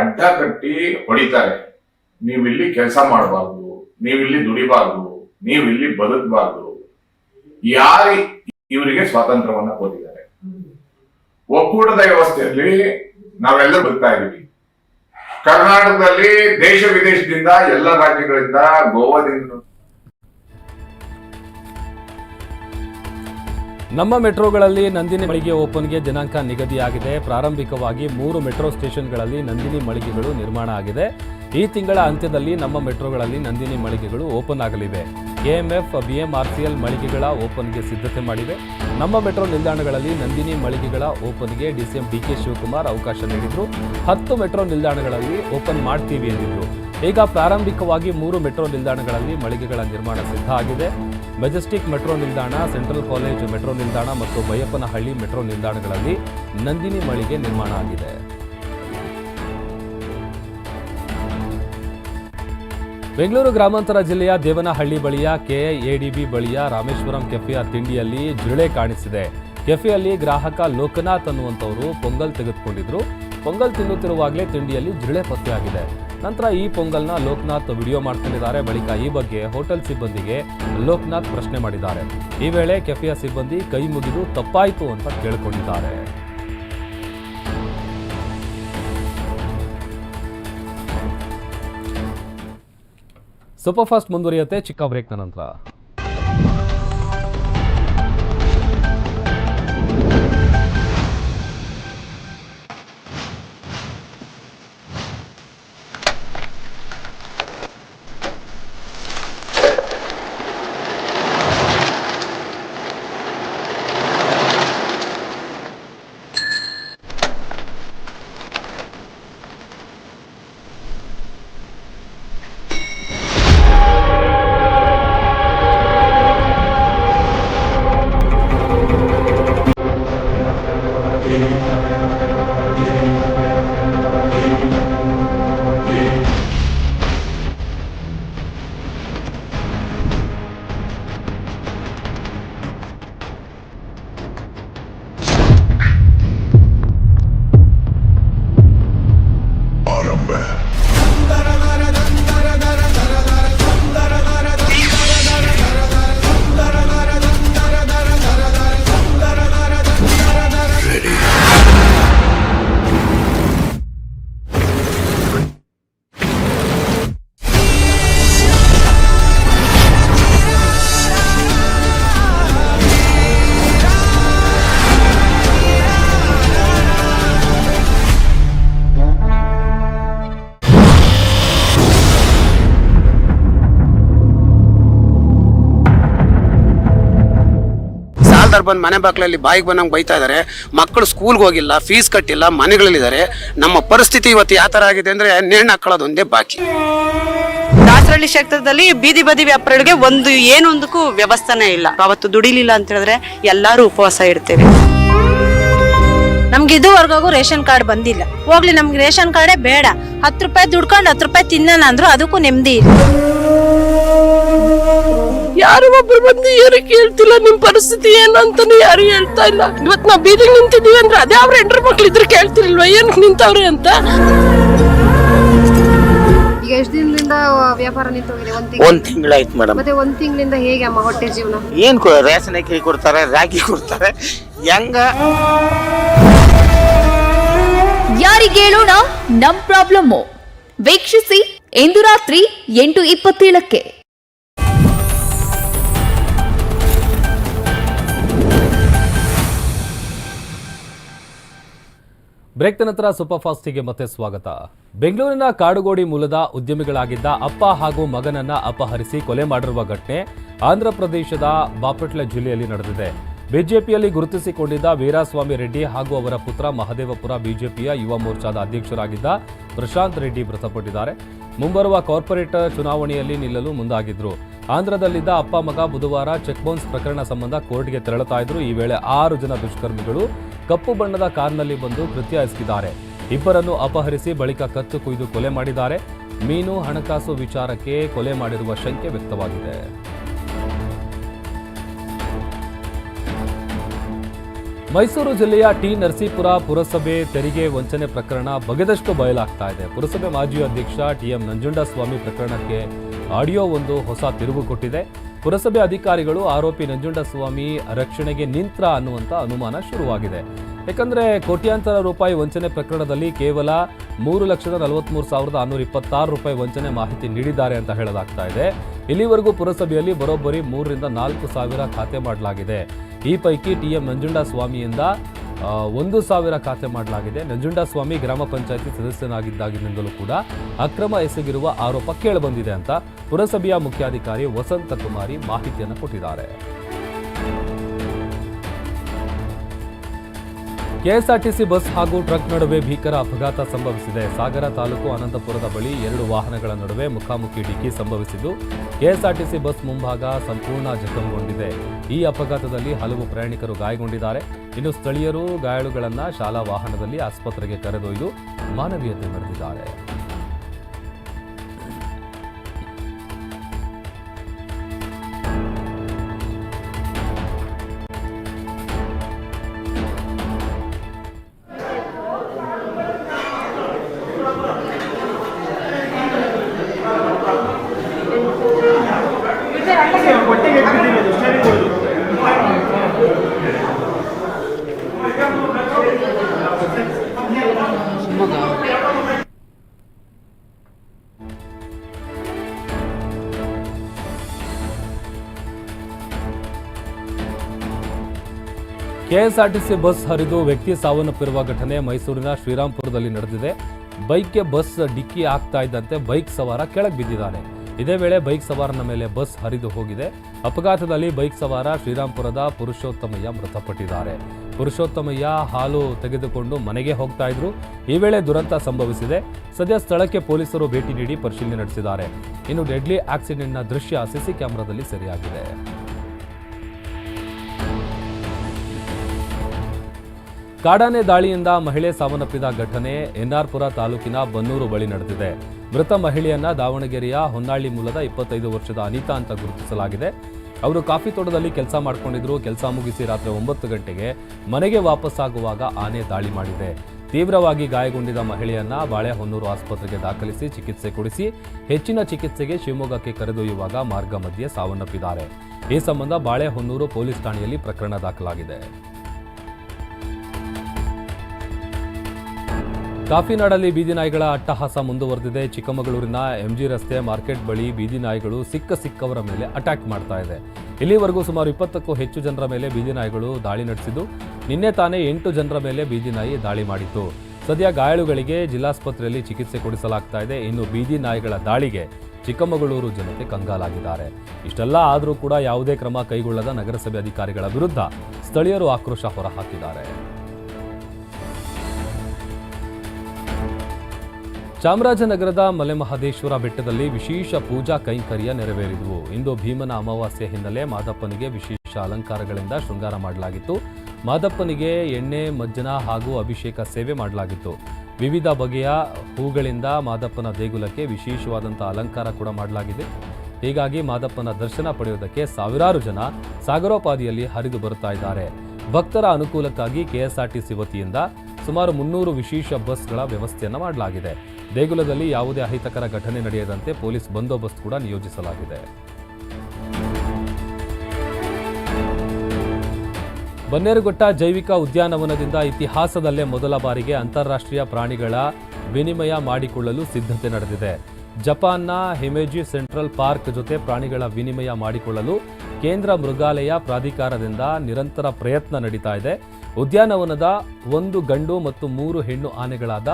ಅಡ್ಡ ಕಟ್ಟಿ ಹೊಡಿತಾರೆ. ನೀವಿಲ್ಲಿ ಕೆಲಸ ಮಾಡಬಾರ್ದು, ನೀವಿಲ್ಲಿ ದುಡಿಬಾರ್ದು, ನೀವಿಲ್ಲಿ ಬದುಕಬಾರ್ದು. ಯಾರು ಇವರಿಗೆ ಸ್ವಾತಂತ್ರ್ಯವನ್ನ ಕೊಟ್ಟಿದ್ದಾರೆ. ಒಕ್ಕೂಟದ ವ್ಯವಸ್ಥೆಯಲ್ಲಿ ನಾವೆಲ್ಲರೂ ಬರ್ತಾ ಇದೀವಿ ಕರ್ನಾಟಕದಲ್ಲಿ ದೇಶ ವಿದೇಶದಿಂದ ಎಲ್ಲ ರಾಜ್ಯಗಳಿಂದ ಗೋವಾದಿಂದ ನಮ್ಮ ಮೆಟ್ರೋಗಳಲ್ಲಿ ನಂದಿನಿ ಮಳಿಗೆ ಓಪನ್ಗೆ ದಿನಾಂಕ ನಿಗದಿಯಾಗಿದೆ. ಪ್ರಾರಂಭಿಕವಾಗಿ ಮೂರು ಮೆಟ್ರೋ ಸ್ಟೇಷನ್ಗಳಲ್ಲಿ ನಂದಿನಿ ಮಳಿಗೆಗಳು ನಿರ್ಮಾಣ ಆಗಿದೆ. ಈ ತಿಂಗಳ ಅಂತ್ಯದಲ್ಲಿ ನಮ್ಮ ಮೆಟ್ರೋಗಳಲ್ಲಿ ನಂದಿನಿ ಮಳಿಗೆಗಳು ಓಪನ್ ಆಗಲಿವೆ. ಕೆಎಂಎಫ್ ಬಿಎಂಆರ್ಸಿಎಲ್ ಮಳಿಗೆಗಳ ಓಪನ್ಗೆ ಸಿದ್ಧತೆ ಮಾಡಿವೆ ನಮ್ಮ ಮೆಟ್ರೋ ನಿಲ್ದಾಣಗಳಲ್ಲಿ ನಂದಿನಿ ಮಳಿಗೆಗಳ ಓಪನ್ಗೆ ಡಿಸಿಎಂ ಡಿಕೆ ಶಿವಕುಮಾರ್ ಅವಕಾಶ ನೀಡಿದ್ರು. ಹತ್ತು ಮೆಟ್ರೋ ನಿಲ್ದಾಣಗಳಲ್ಲಿ ಓಪನ್ ಮಾಡ್ತೀವಿ ಎಂದಿದ್ರು. ಈಗ ಪ್ರಾರಂಭಿಕವಾಗಿ ಮೂರು ಮೆಟ್ರೋ ನಿಲ್ದಾಣಗಳಲ್ಲಿ ಮಳಿಗೆಗಳ ನಿರ್ಮಾಣ ಸಿದ್ಧ ಆಗಿದೆ. ಮೆಜೆಸ್ಟಿಕ್ ಮೆಟ್ರೋ ನಿಲ್ದಾಣ, ಸೆಂಟ್ರಲ್ ಕಾಲೇಜ್ ಮೆಟ್ರೋ ನಿಲ್ದಾಣ ಮತ್ತು ಬೈಯಪ್ಪನಹಳ್ಳಿ ಮೆಟ್ರೋ ನಿಲ್ದಾಣಗಳಲ್ಲಿ ನಂದಿನಿ ಮಳಿಗೆ ನಿರ್ಮಾಣ ಆಗಿದೆ. ಬೆಂಗಳೂರು ಗ್ರಾಮಾಂತರ ಜಿಲ್ಲೆಯ ದೇವನಹಳ್ಳಿ ಬಳಿಯ ಕೆಎಡಿಬಿ ಬಳಿಯ ರಾಮೇಶ್ವರಂ ಕೆಫೆಯ ತಿಂಡಿಯಲ್ಲಿ ಜಿರಳೆ ಕಾಣಿಸಿದೆ. ಕೆಫೆಯಲ್ಲಿ ಗ್ರಾಹಕ ಲೋಕನಾಥ್ ಅನ್ನುವಂಥವರು ಪೊಂಗಲ್ ತೆಗೆದುಕೊಂಡಿದ್ರು. ಪೊಂಗಲ್ ತಿನ್ನುತ್ತಿರುವಾಗಲೇ ತಿಂಡಿಯಲ್ಲಿ ಜಿರಳೆ ಪತ್ತೆಯಾಗಿದೆ. ನಂತರ ಈ ಪೊಂಗಲ್ನ ಲೋಕನಾಥ್ ವಿಡಿಯೋ ಮಾಡ್ಕೊಂಡಿದ್ದಾರೆ. ಬಳಿಕ ಈ ಬಗ್ಗೆ ಹೋಟೆಲ್ ಸಿಬ್ಬಂದಿಗೆ ಲೋಕನಾಥ್ ಪ್ರಶ್ನೆ ಮಾಡಿದ್ದಾರೆ. ಈ ವೇಳೆ ಕೆಫೆಯ ಸಿಬ್ಬಂದಿ ಕೈ ಮುಗಿದು ತಪ್ಪಾಯಿತು ಅಂತ ಕೇಳಿಕೊಂಡಿದ್ದಾರೆ. ಸೂಪರ್ ಫಾಸ್ಟ್ ಮುಂದುವರಿಯುತ್ತೆ. ಚಿಕ್ಕ ಬ್ರೇಕ್ನ ನಂತರ. ತಹಸೀಲ್ದಾರ್ ಬಂದು ಮನೆ ಬಾಗ್ಲಲ್ಲಿ ಬಾಯಿಗೆ ಬಂದಂಗೆ ಬೈತಾ ಇದ್ದಾರೆ ಮಕ್ಕಳು ಸ್ಕೂಲ್ಗೆ ಹೋಗಿಲ್ಲ ಫೀಸ್ ಕಟ್ಟಿಲ್ಲ, ಮನೆಗಳಲ್ಲಿದ್ದಾರೆ. ನಮ್ಮ ಪರಿಸ್ಥಿತಿ ಇವತ್ತು ಯಾವ ಥರ ಆಗಿದೆ ಅಂದರೆ ನೇಣು ಹಾಕೊಳ್ಳೋದು ಒಂದೇ ಬಾಕಿ. ದಾಸರಳ್ಳಿ ಕ್ಷೇತ್ರದಲ್ಲಿ ಬೀದಿ ಬದಿ ವ್ಯಾಪಾರಿಗಳಿಗೆ ಒಂದು ಏನೊಂದಕ್ಕೂ ವ್ಯವಸ್ಥೆನೇ ಇಲ್ಲ. ಅವತ್ತು ದುಡಿಲಿಲ್ಲ ಅಂತ ಹೇಳಿದ್ರೆ ಎಲ್ಲರೂ ಉಪವಾಸ ಇಡ್ತೇವೆ. ನಮ್ಗೆ ಇದುವರೆಗೂ ರೇಷನ್ ಕಾರ್ಡ್ ಬಂದಿಲ್ಲ. ಹೋಗ್ಲಿ, ನಮ್ಗೆ ರೇಷನ್ ಕಾರ್ಡೇ ಬೇಡ. ಹತ್ತು ರೂಪಾಯಿ ದುಡ್ಕೊಂಡು ಹತ್ತು ರೂಪಾಯಿ ತಿನ್ನೋಣ ಅಂದ್ರು ಅದಕ್ಕೂ ನೆಮ್ಮದಿ ಇಲ್ಲ. ಯಾರು ಒಬ್ರು ಬಂದು ಏನು ಕೇಳ್ತಿಲ್ಲ ನಿಮ್ ಪರಿಸ್ಥಿತಿ ಏನು ಅಂತಾನು ಯಾರು ಹೇಳ್ತಾ ಇಲ್ಲ. ಇವತ್ ನಾವ್ ಬೀದಿ ನಿಂತಿದೀವಿ ಅಂದ್ರೆ ಅದೇ ಅವ್ರ ಹೆಂಡ್ರ ಮಕ್ಳು ಇದ್ರೆ ಕೇಳ್ತಿರ್ಲಿಲ್ವಾ? ಏನಕ್ಕೆ ನಿಂತವ್ರೆ ಅಂತ? ಈಗ ಎಷ್ಟು ದಿನದಿಂದ ವ್ಯಾಪಾರ ನಿಂತೋಗಿದೆ? ಒಂದ್ ತಿಂಗಳು. ಒಂದು ತಿಂಗಳಾಯ್ತು ಮೇಡಮ್. ಮತ್ತೆ ಒಂದ್ ತಿಂಗಳಿಂದ ಹೇಗೆ ಅಮ್ಮ ಹೊಟ್ಟೆ ಜೀವನ? ಏನು ರೇಷನ್ ಅಕ್ಕಿ ಕೊಡ್ತಾರೆ ರಾಗಿ ಕೊಡ್ತಾರೆ ಹೆಂಗ? ಯಾರಿಗೇಳೋಣ ನಮ್ ಪ್ರಾಬ್ಲಮ್ಮು. ವೀಕ್ಷಿಸಿ ಇಂದು ರಾತ್ರಿ ಎಂಟು ಇಪ್ಪತ್ತೇಳಕ್ಕೆ. ಬ್ರೇಕ್ ನಂತರ ಸೂಪರ್ ಫಾಸ್ಟಿಗೆ ಮತ್ತೆ ಸ್ವಾಗತ. ಬೆಂಗಳೂರಿನ ಕಾಡುಗೋಡಿ ಮೂಲದ ಉದ್ಯಮಿಗಳಾಗಿದ್ದ ಅಪ್ಪ ಹಾಗೂ ಮಗನನ್ನ ಅಪಹರಿಸಿ ಕೊಲೆ ಮಾಡಿರುವ ಘಟನೆ ಆಂಧ್ರ ಪ್ರದೇಶದ ಬಾಪಟ್ಲ ಜಿಲ್ಲೆಯಲ್ಲಿ ನಡೆದಿದೆ. ಬಿಜೆಪಿಯಲ್ಲಿ ಗುರುತಿಸಿಕೊಂಡಿದ್ದ ವೀರಾಸ್ವಾಮಿ ರೆಡ್ಡಿ ಹಾಗೂ ಅವರ ಪುತ್ರ ಮಹದೇವಪುರ ಬಿಜೆಪಿಯ ಯುವ ಮೋರ್ಚಾದ ಅಧ್ಯಕ್ಷರಾಗಿದ್ದ ಪ್ರಶಾಂತ್ ರೆಡ್ಡಿ ಮೃತಪಟ್ಟಿದ್ದಾರೆ. ಮುಂಬರುವ ಕಾರ್ಪೊರೇಟ್ ಚುನಾವಣೆಯಲ್ಲಿ ನಿಲ್ಲಲು ಮುಂದಾಗಿದ್ರು. ಆಂಧ್ರದಲ್ಲಿದ್ದ ಅಪ್ಪ ಮಗ ಬುಧವಾರ ಚೆಕ್ ಬೌನ್ಸ್ ಪ್ರಕರಣ ಸಂಬಂಧ ಕೋರ್ಟ್ಗೆ ತೆರಳುತ್ತಾ ಇದ್ರು. ಈ ವೇಳೆ ಆರು ಜನ ದುಷ್ಕರ್ಮಿಗಳು ಕಪ್ಪು ಬಣ್ಣದ ಕಾರ್ನಲ್ಲಿ ಬಂದು ಕೃತ್ಯ ಎಸಗಿದ್ದಾರೆ ಇಬ್ಬರನ್ನು ಅಪಹರಿಸಿ ಬಳಿಕ ಕತ್ತು ಕುಯ್ದು ಕೊಲೆ ಮಾಡಿದ್ದಾರೆ. ಮೀನು ಹಣಕಾಸು ವಿಚಾರಕ್ಕೆ ಕೊಲೆ ಮಾಡಿರುವ ಶಂಕೆ ವ್ಯಕ್ತವಾಗಿದೆ. ಮೈಸೂರು ಜಿಲ್ಲೆಯ ಟಿ ನರಸೀಪುರ ಪುರಸಭೆ ತೆರಿಗೆ ವಂಚನೆ ಪ್ರಕರಣ ಬಗೆದಷ್ಟು ಬಯಲಾಗ್ತಾ ಇದೆ. ಪುರಸಭೆ ಮಾಜಿ ಅಧ್ಯಕ್ಷ ಟಿಎಂ ನಂಜುಂಡಸ್ವಾಮಿ ಪ್ರಕರಣಕ್ಕೆ ಆಡಿಯೋ ಒಂದು ಹೊಸ ತಿರುವು ಕೊಟ್ಟಿದೆ. ಪುರಸಭೆ ಅಧಿಕಾರಿಗಳು ಆರೋಪಿ ನಂಜುಂಡಸ್ವಾಮಿ ರಕ್ಷಣೆಗೆ ನಿಂತ್ರ ಅನ್ನುವಂಥ ಅನುಮಾನ ಶುರುವಾಗಿದೆ. ಯಾಕಂದರೆ ಕೋಟ್ಯಾಂತರ ರೂಪಾಯಿ ವಂಚನೆ ಪ್ರಕರಣದಲ್ಲಿ ಕೇವಲ ಮೂರು ಲಕ್ಷದ ನಲವತ್ಮೂರು ಸಾವಿರದ ಆರುನೂರ ಇಪ್ಪತ್ತಾರು ರೂಪಾಯಿ ವಂಚನೆ ಮಾಹಿತಿ ನೀಡಿದ್ದಾರೆ ಅಂತ ಹೇಳಲಾಗ್ತಾ ಇದೆ. ಇಲ್ಲಿವರೆಗೂ ಪುರಸಭೆಯಲ್ಲಿ ಬರೋಬ್ಬರಿ ಮೂರರಿಂದ ನಾಲ್ಕು ಸಾವಿರ ಖಾತೆ ಮಾಡಲಾಗಿದೆ. ಈ ಪೈಕಿ ಟಿ ಎಂ ನಂಜುಂಡಸ್ವಾಮಿಯಿಂದ ಒಂದು ಸಾವಿರ ಖಾತೆ ಮಾಡಲಾಗಿದೆ. ನಂಜುಂಡಸ್ವಾಮಿ ಗ್ರಾಮ ಪಂಚಾಯತಿ ಸದಸ್ಯನಾಗಿದ್ದಾಗಿನಿಂದಲೂ ಕೂಡ ಅಕ್ರಮ ಎಸಗಿರುವ ಆರೋಪ ಕೇಳಿಬಂದಿದೆ ಅಂತ ಪುರಸಭೆಯ ಮುಖ್ಯಾಧಿಕಾರಿ ವಸಂತ ಕುಮಾರಿ ಮಾಹಿತಿಯನ್ನು ಕೊಟ್ಟಿದ್ದಾರೆ. ಕೆಎಸ್ಆರ್ಟಿಸಿ ಬಸ್ ಹಾಗೂ ಟ್ರಕ್ ನಡುವೆ ಭೀಕರ ಅಪಘಾತ ಸಂಭವಿಸಿದೆ. ಸಾಗರ ತಾಲೂಕು ಅನಂತಪುರದ ಬಳಿ ಎರಡು ವಾಹನಗಳ ನಡುವೆ ಮುಖಾಮುಖಿ ಡಿಕ್ಕಿ ಸಂಭವಿಸಿದ್ದು, ಕೆಎಸ್ಆರ್ಟಿಸಿ ಬಸ್ ಮುಂಭಾಗ ಸಂಪೂರ್ಣ ಜಖಂಗೊಂಡಿದೆ. ಈ ಅಪಘಾತದಲ್ಲಿ ಹಲವು ಪ್ರಯಾಣಿಕರು ಗಾಯಗೊಂಡಿದ್ದಾರೆ. ಇನ್ನು ಸ್ಥಳೀಯರು ಗಾಯಾಳುಗಳನ್ನು ಶಾಲಾ ವಾಹನದಲ್ಲಿ ಆಸ್ಪತ್ರೆಗೆ ಕರೆದೊಯ್ದು ಮಾನವೀಯತೆ ಮೆರೆದಿದ್ದಾರೆ. ಕೆಎಸ್ಆರ್ಟಿಸಿ ಬಸ್ ಹರಿದು ವ್ಯಕ್ತಿ ಸಾವನ್ನಪ್ಪಿರುವ ಘಟನೆ ಮೈಸೂರಿನ ಶ್ರೀರಾಂಪುರದಲ್ಲಿ ನಡೆದಿದೆ. ಬೈಕ್ಗೆ ಬಸ್ ಡಿಕ್ಕಿ ಆಗ್ತಾ ಇದ್ದಂತೆ ಬೈಕ್ ಸವಾರ ಕೆಳಗೆ ಬಿದ್ದಿದ್ದಾನೆ. ಇದೇ ವೇಳೆ ಬೈಕ್ ಸವಾರನ ಮೇಲೆ ಬಸ್ ಹರಿದು ಹೋಗಿದೆ. ಅಪಘಾತದಲ್ಲಿ ಬೈಕ್ ಸವಾರ ಶ್ರೀರಾಂಪುರದ ಪುರುಷೋತ್ತಮಯ್ಯ ಮೃತಪಟ್ಟಿದ್ದಾರೆ. ಪುರುಷೋತ್ತಮಯ್ಯ ಹಾಲು ತೆಗೆದುಕೊಂಡು ಮನೆಗೆ ಹೋಗ್ತಾ ಇದ್ರು. ಈ ವೇಳೆ ದುರಂತ ಸಂಭವಿಸಿದೆ. ಸದ್ಯ ಸ್ಥಳಕ್ಕೆ ಪೊಲೀಸರು ಭೇಟಿ ನೀಡಿ ಪರಿಶೀಲನೆ ನಡೆಸಿದ್ದಾರೆ. ಇನ್ನು ಡೆಡ್ಲಿ ಆಕ್ಸಿಡೆಂಟ್ನ ದೃಶ್ಯ ಸಿಸಿ ಕ್ಯಾಮೆರಾದಲ್ಲಿ ಸೆರೆಯಾಗಿದೆ. ಕಾಡಾನೆ ದಾಳಿಯಿಂದ ಮಹಿಳೆ ಸಾವನ್ನಪ್ಪಿದ ಘಟನೆ ಎನ್ಆರ್ಪುರ ತಾಲೂಕಿನ ಬನ್ನೂರು ಬಳಿ ನಡೆದಿದೆ. ಮೃತ ಮಹಿಳೆಯನ್ನ ದಾವಣಗೆರೆಯ ಹೊನ್ನಾಳಿ ಮೂಲದ ಇಪ್ಪತ್ತೈದು ವರ್ಷದ ಅನಿತಾ ಅಂತ ಗುರುತಿಸಲಾಗಿದೆ. ಅವರು ಕಾಫಿ ತೋಟದಲ್ಲಿ ಕೆಲಸ ಮಾಡಿಕೊಂಡಿದ್ರು. ಕೆಲಸ ಮುಗಿಸಿ ರಾತ್ರಿ ಒಂಬತ್ತು ಗಂಟೆಗೆ ಮನೆಗೆ ವಾಪಸ್ಸಾಗುವಾಗ ಆನೆ ದಾಳಿ ಮಾಡಿದೆ. ತೀವ್ರವಾಗಿ ಗಾಯಗೊಂಡಿದ್ದ ಮಹಿಳೆಯನ್ನ ಬಾಳೆಹೊನ್ನೂರು ಆಸ್ಪತ್ರೆಗೆ ದಾಖಲಿಸಿ ಚಿಕಿತ್ಸೆ ಕೊಡಿಸಿ ಹೆಚ್ಚಿನ ಚಿಕಿತ್ಸೆಗೆ ಶಿವಮೊಗ್ಗಕ್ಕೆ ಕರೆದೊಯ್ಯುವಾಗ ಮಾರ್ಗ ಮಧ್ಯೆ ಸಾವನ್ನಪ್ಪಿದ್ದಾರೆ. ಈ ಸಂಬಂಧ ಬಾಳೆಹೊನ್ನೂರು ಪೊಲೀಸ್ ಠಾಣೆಯಲ್ಲಿ ಪ್ರಕರಣ ದಾಖಲಾಗಿದೆ. ಕಾಫಿನಾಡಲ್ಲಿ ಬೀದಿ ನಾಯಿಗಳ ಅಟ್ಟಹಾಸ ಮುಂದುವರೆದಿದೆ. ಚಿಕ್ಕಮಗಳೂರಿನ ಎಂಜಿ ರಸ್ತೆ ಮಾರ್ಕೆಟ್ ಬಳಿ ಬೀದಿ ನಾಯಿಗಳು ಸಿಕ್ಕ ಸಿಕ್ಕವರ ಮೇಲೆ ಅಟ್ಯಾಕ್ ಮಾಡ್ತಾ ಇದೆ. ಇಲ್ಲಿವರೆಗೂ ಸುಮಾರು ಇಪ್ಪತ್ತಕ್ಕೂ ಹೆಚ್ಚು ಜನರ ಮೇಲೆ ಬೀದಿ ನಾಯಿಗಳು ದಾಳಿ ನಡೆಸಿದ್ದು. ನಿನ್ನೆ ತಾನೇ ಎಂಟು ಜನರ ಮೇಲೆ ಬೀದಿ ನಾಯಿ ದಾಳಿ ಮಾಡಿತ್ತು. ಸದ್ಯ ಗಾಯಾಳುಗಳಿಗೆ ಜಿಲ್ಲಾಸ್ಪತ್ರೆಯಲ್ಲಿ ಚಿಕಿತ್ಸೆ ಕೊಡಿಸಲಾಗ್ತಾ ಇದೆ. ಇನ್ನು ಬೀದಿ ನಾಯಿಗಳ ದಾಳಿಗೆ ಚಿಕ್ಕಮಗಳೂರು ಜನತೆ ಕಂಗಾಲಾಗಿದ್ದಾರೆ. ಇಷ್ಟೆಲ್ಲ ಆದರೂ ಕೂಡ ಯಾವುದೇ ಕ್ರಮ ಕೈಗೊಳ್ಳದ ನಗರಸಭೆ ಅಧಿಕಾರಿಗಳ ವಿರುದ್ಧ ಸ್ಥಳೀಯರು ಆಕ್ರೋಶ ಹೊರಹಾಕಿದ್ದಾರೆ. ಚಾಮರಾಜನಗರದ ಮಲೆಮಹದೇಶ್ವರ ಬೆಟ್ಟದಲ್ಲಿ ವಿಶೇಷ ಪೂಜಾ ಕೈಂಕರ್ಯ ನೆರವೇರಿದವು. ಇಂದು ಭೀಮನ ಅಮಾವಾಸ್ಯೆ ಹಿನ್ನೆಲೆ ಮಾದಪ್ಪನಿಗೆ ವಿಶೇಷ ಅಲಂಕಾರಗಳಿಂದ ಶೃಂಗಾರ ಮಾಡಲಾಗಿತ್ತು. ಮಾದಪ್ಪನಿಗೆ ಎಣ್ಣೆ, ಮಜ್ಜನ ಹಾಗೂ ಅಭಿಷೇಕ ಸೇವೆ ಮಾಡಲಾಗಿತ್ತು. ವಿವಿಧ ಬಗೆಯ ಹೂಗಳಿಂದ ಮಾದಪ್ಪನ ದೇಗುಲಕ್ಕೆ ವಿಶೇಷವಾದಂಥ ಅಲಂಕಾರ ಕೂಡ ಮಾಡಲಾಗಿದೆ. ಹೀಗಾಗಿ ಮಾದಪ್ಪನ ದರ್ಶನ ಪಡೆಯುವುದಕ್ಕೆ ಸಾವಿರಾರು ಜನ ಸಾಗರೋಪಾದಿಯಲ್ಲಿ ಹರಿದು ಬರುತ್ತಾ ಇದ್ದಾರೆ. ಭಕ್ತರ ಅನುಕೂಲಕ್ಕಾಗಿ ಕೆಎಸ್ಆರ್ಟಿಸಿ ವತಿಯಿಂದ ಸುಮಾರು ಮುನ್ನೂರು ವಿಶೇಷ ಬಸ್ಗಳ ವ್ಯವಸ್ಥೆಯನ್ನು ಮಾಡಲಾಗಿದೆ. ದೇಗುಲದಲ್ಲಿ ಯಾವುದೇ ಅಹಿತಕರ ಘಟನೆ ನಡೆಯದಂತೆ ಪೊಲೀಸ್ ಬಂದೋಬಸ್ತ್ ಕೂಡ ನಿಯೋಜಿಸಲಾಗಿದೆ. ಬನ್ನೇರುಘಟ್ಟ ಜೈವಿಕ ಉದ್ಯಾನವನದಿಂದ ಇತಿಹಾಸದಲ್ಲೇ ಮೊದಲ ಬಾರಿಗೆ ಅಂತಾರಾಷ್ಟ್ರೀಯ ಪ್ರಾಣಿಗಳ ವಿನಿಮಯ ಮಾಡಿಕೊಳ್ಳಲು ಸಿದ್ಧತೆ ನಡೆದಿದೆ. ಜಪಾನ್ನ ಹಿಮೇಜಿ ಸೆಂಟ್ರಲ್ ಪಾರ್ಕ್ ಜೊತೆ ಪ್ರಾಣಿಗಳ ವಿನಿಮಯ ಮಾಡಿಕೊಳ್ಳಲು ಕೇಂದ್ರ ಮೃಗಾಲಯ ಪ್ರಾಧಿಕಾರದಿಂದ ನಿರಂತರ ಪ್ರಯತ್ನ ನಡೀತಾ ಇದೆ. ಉದ್ಯಾನವನದ ಒಂದು ಗಂಡು ಮತ್ತು ಮೂರು ಹೆಣ್ಣು ಆನೆಗಳಾದ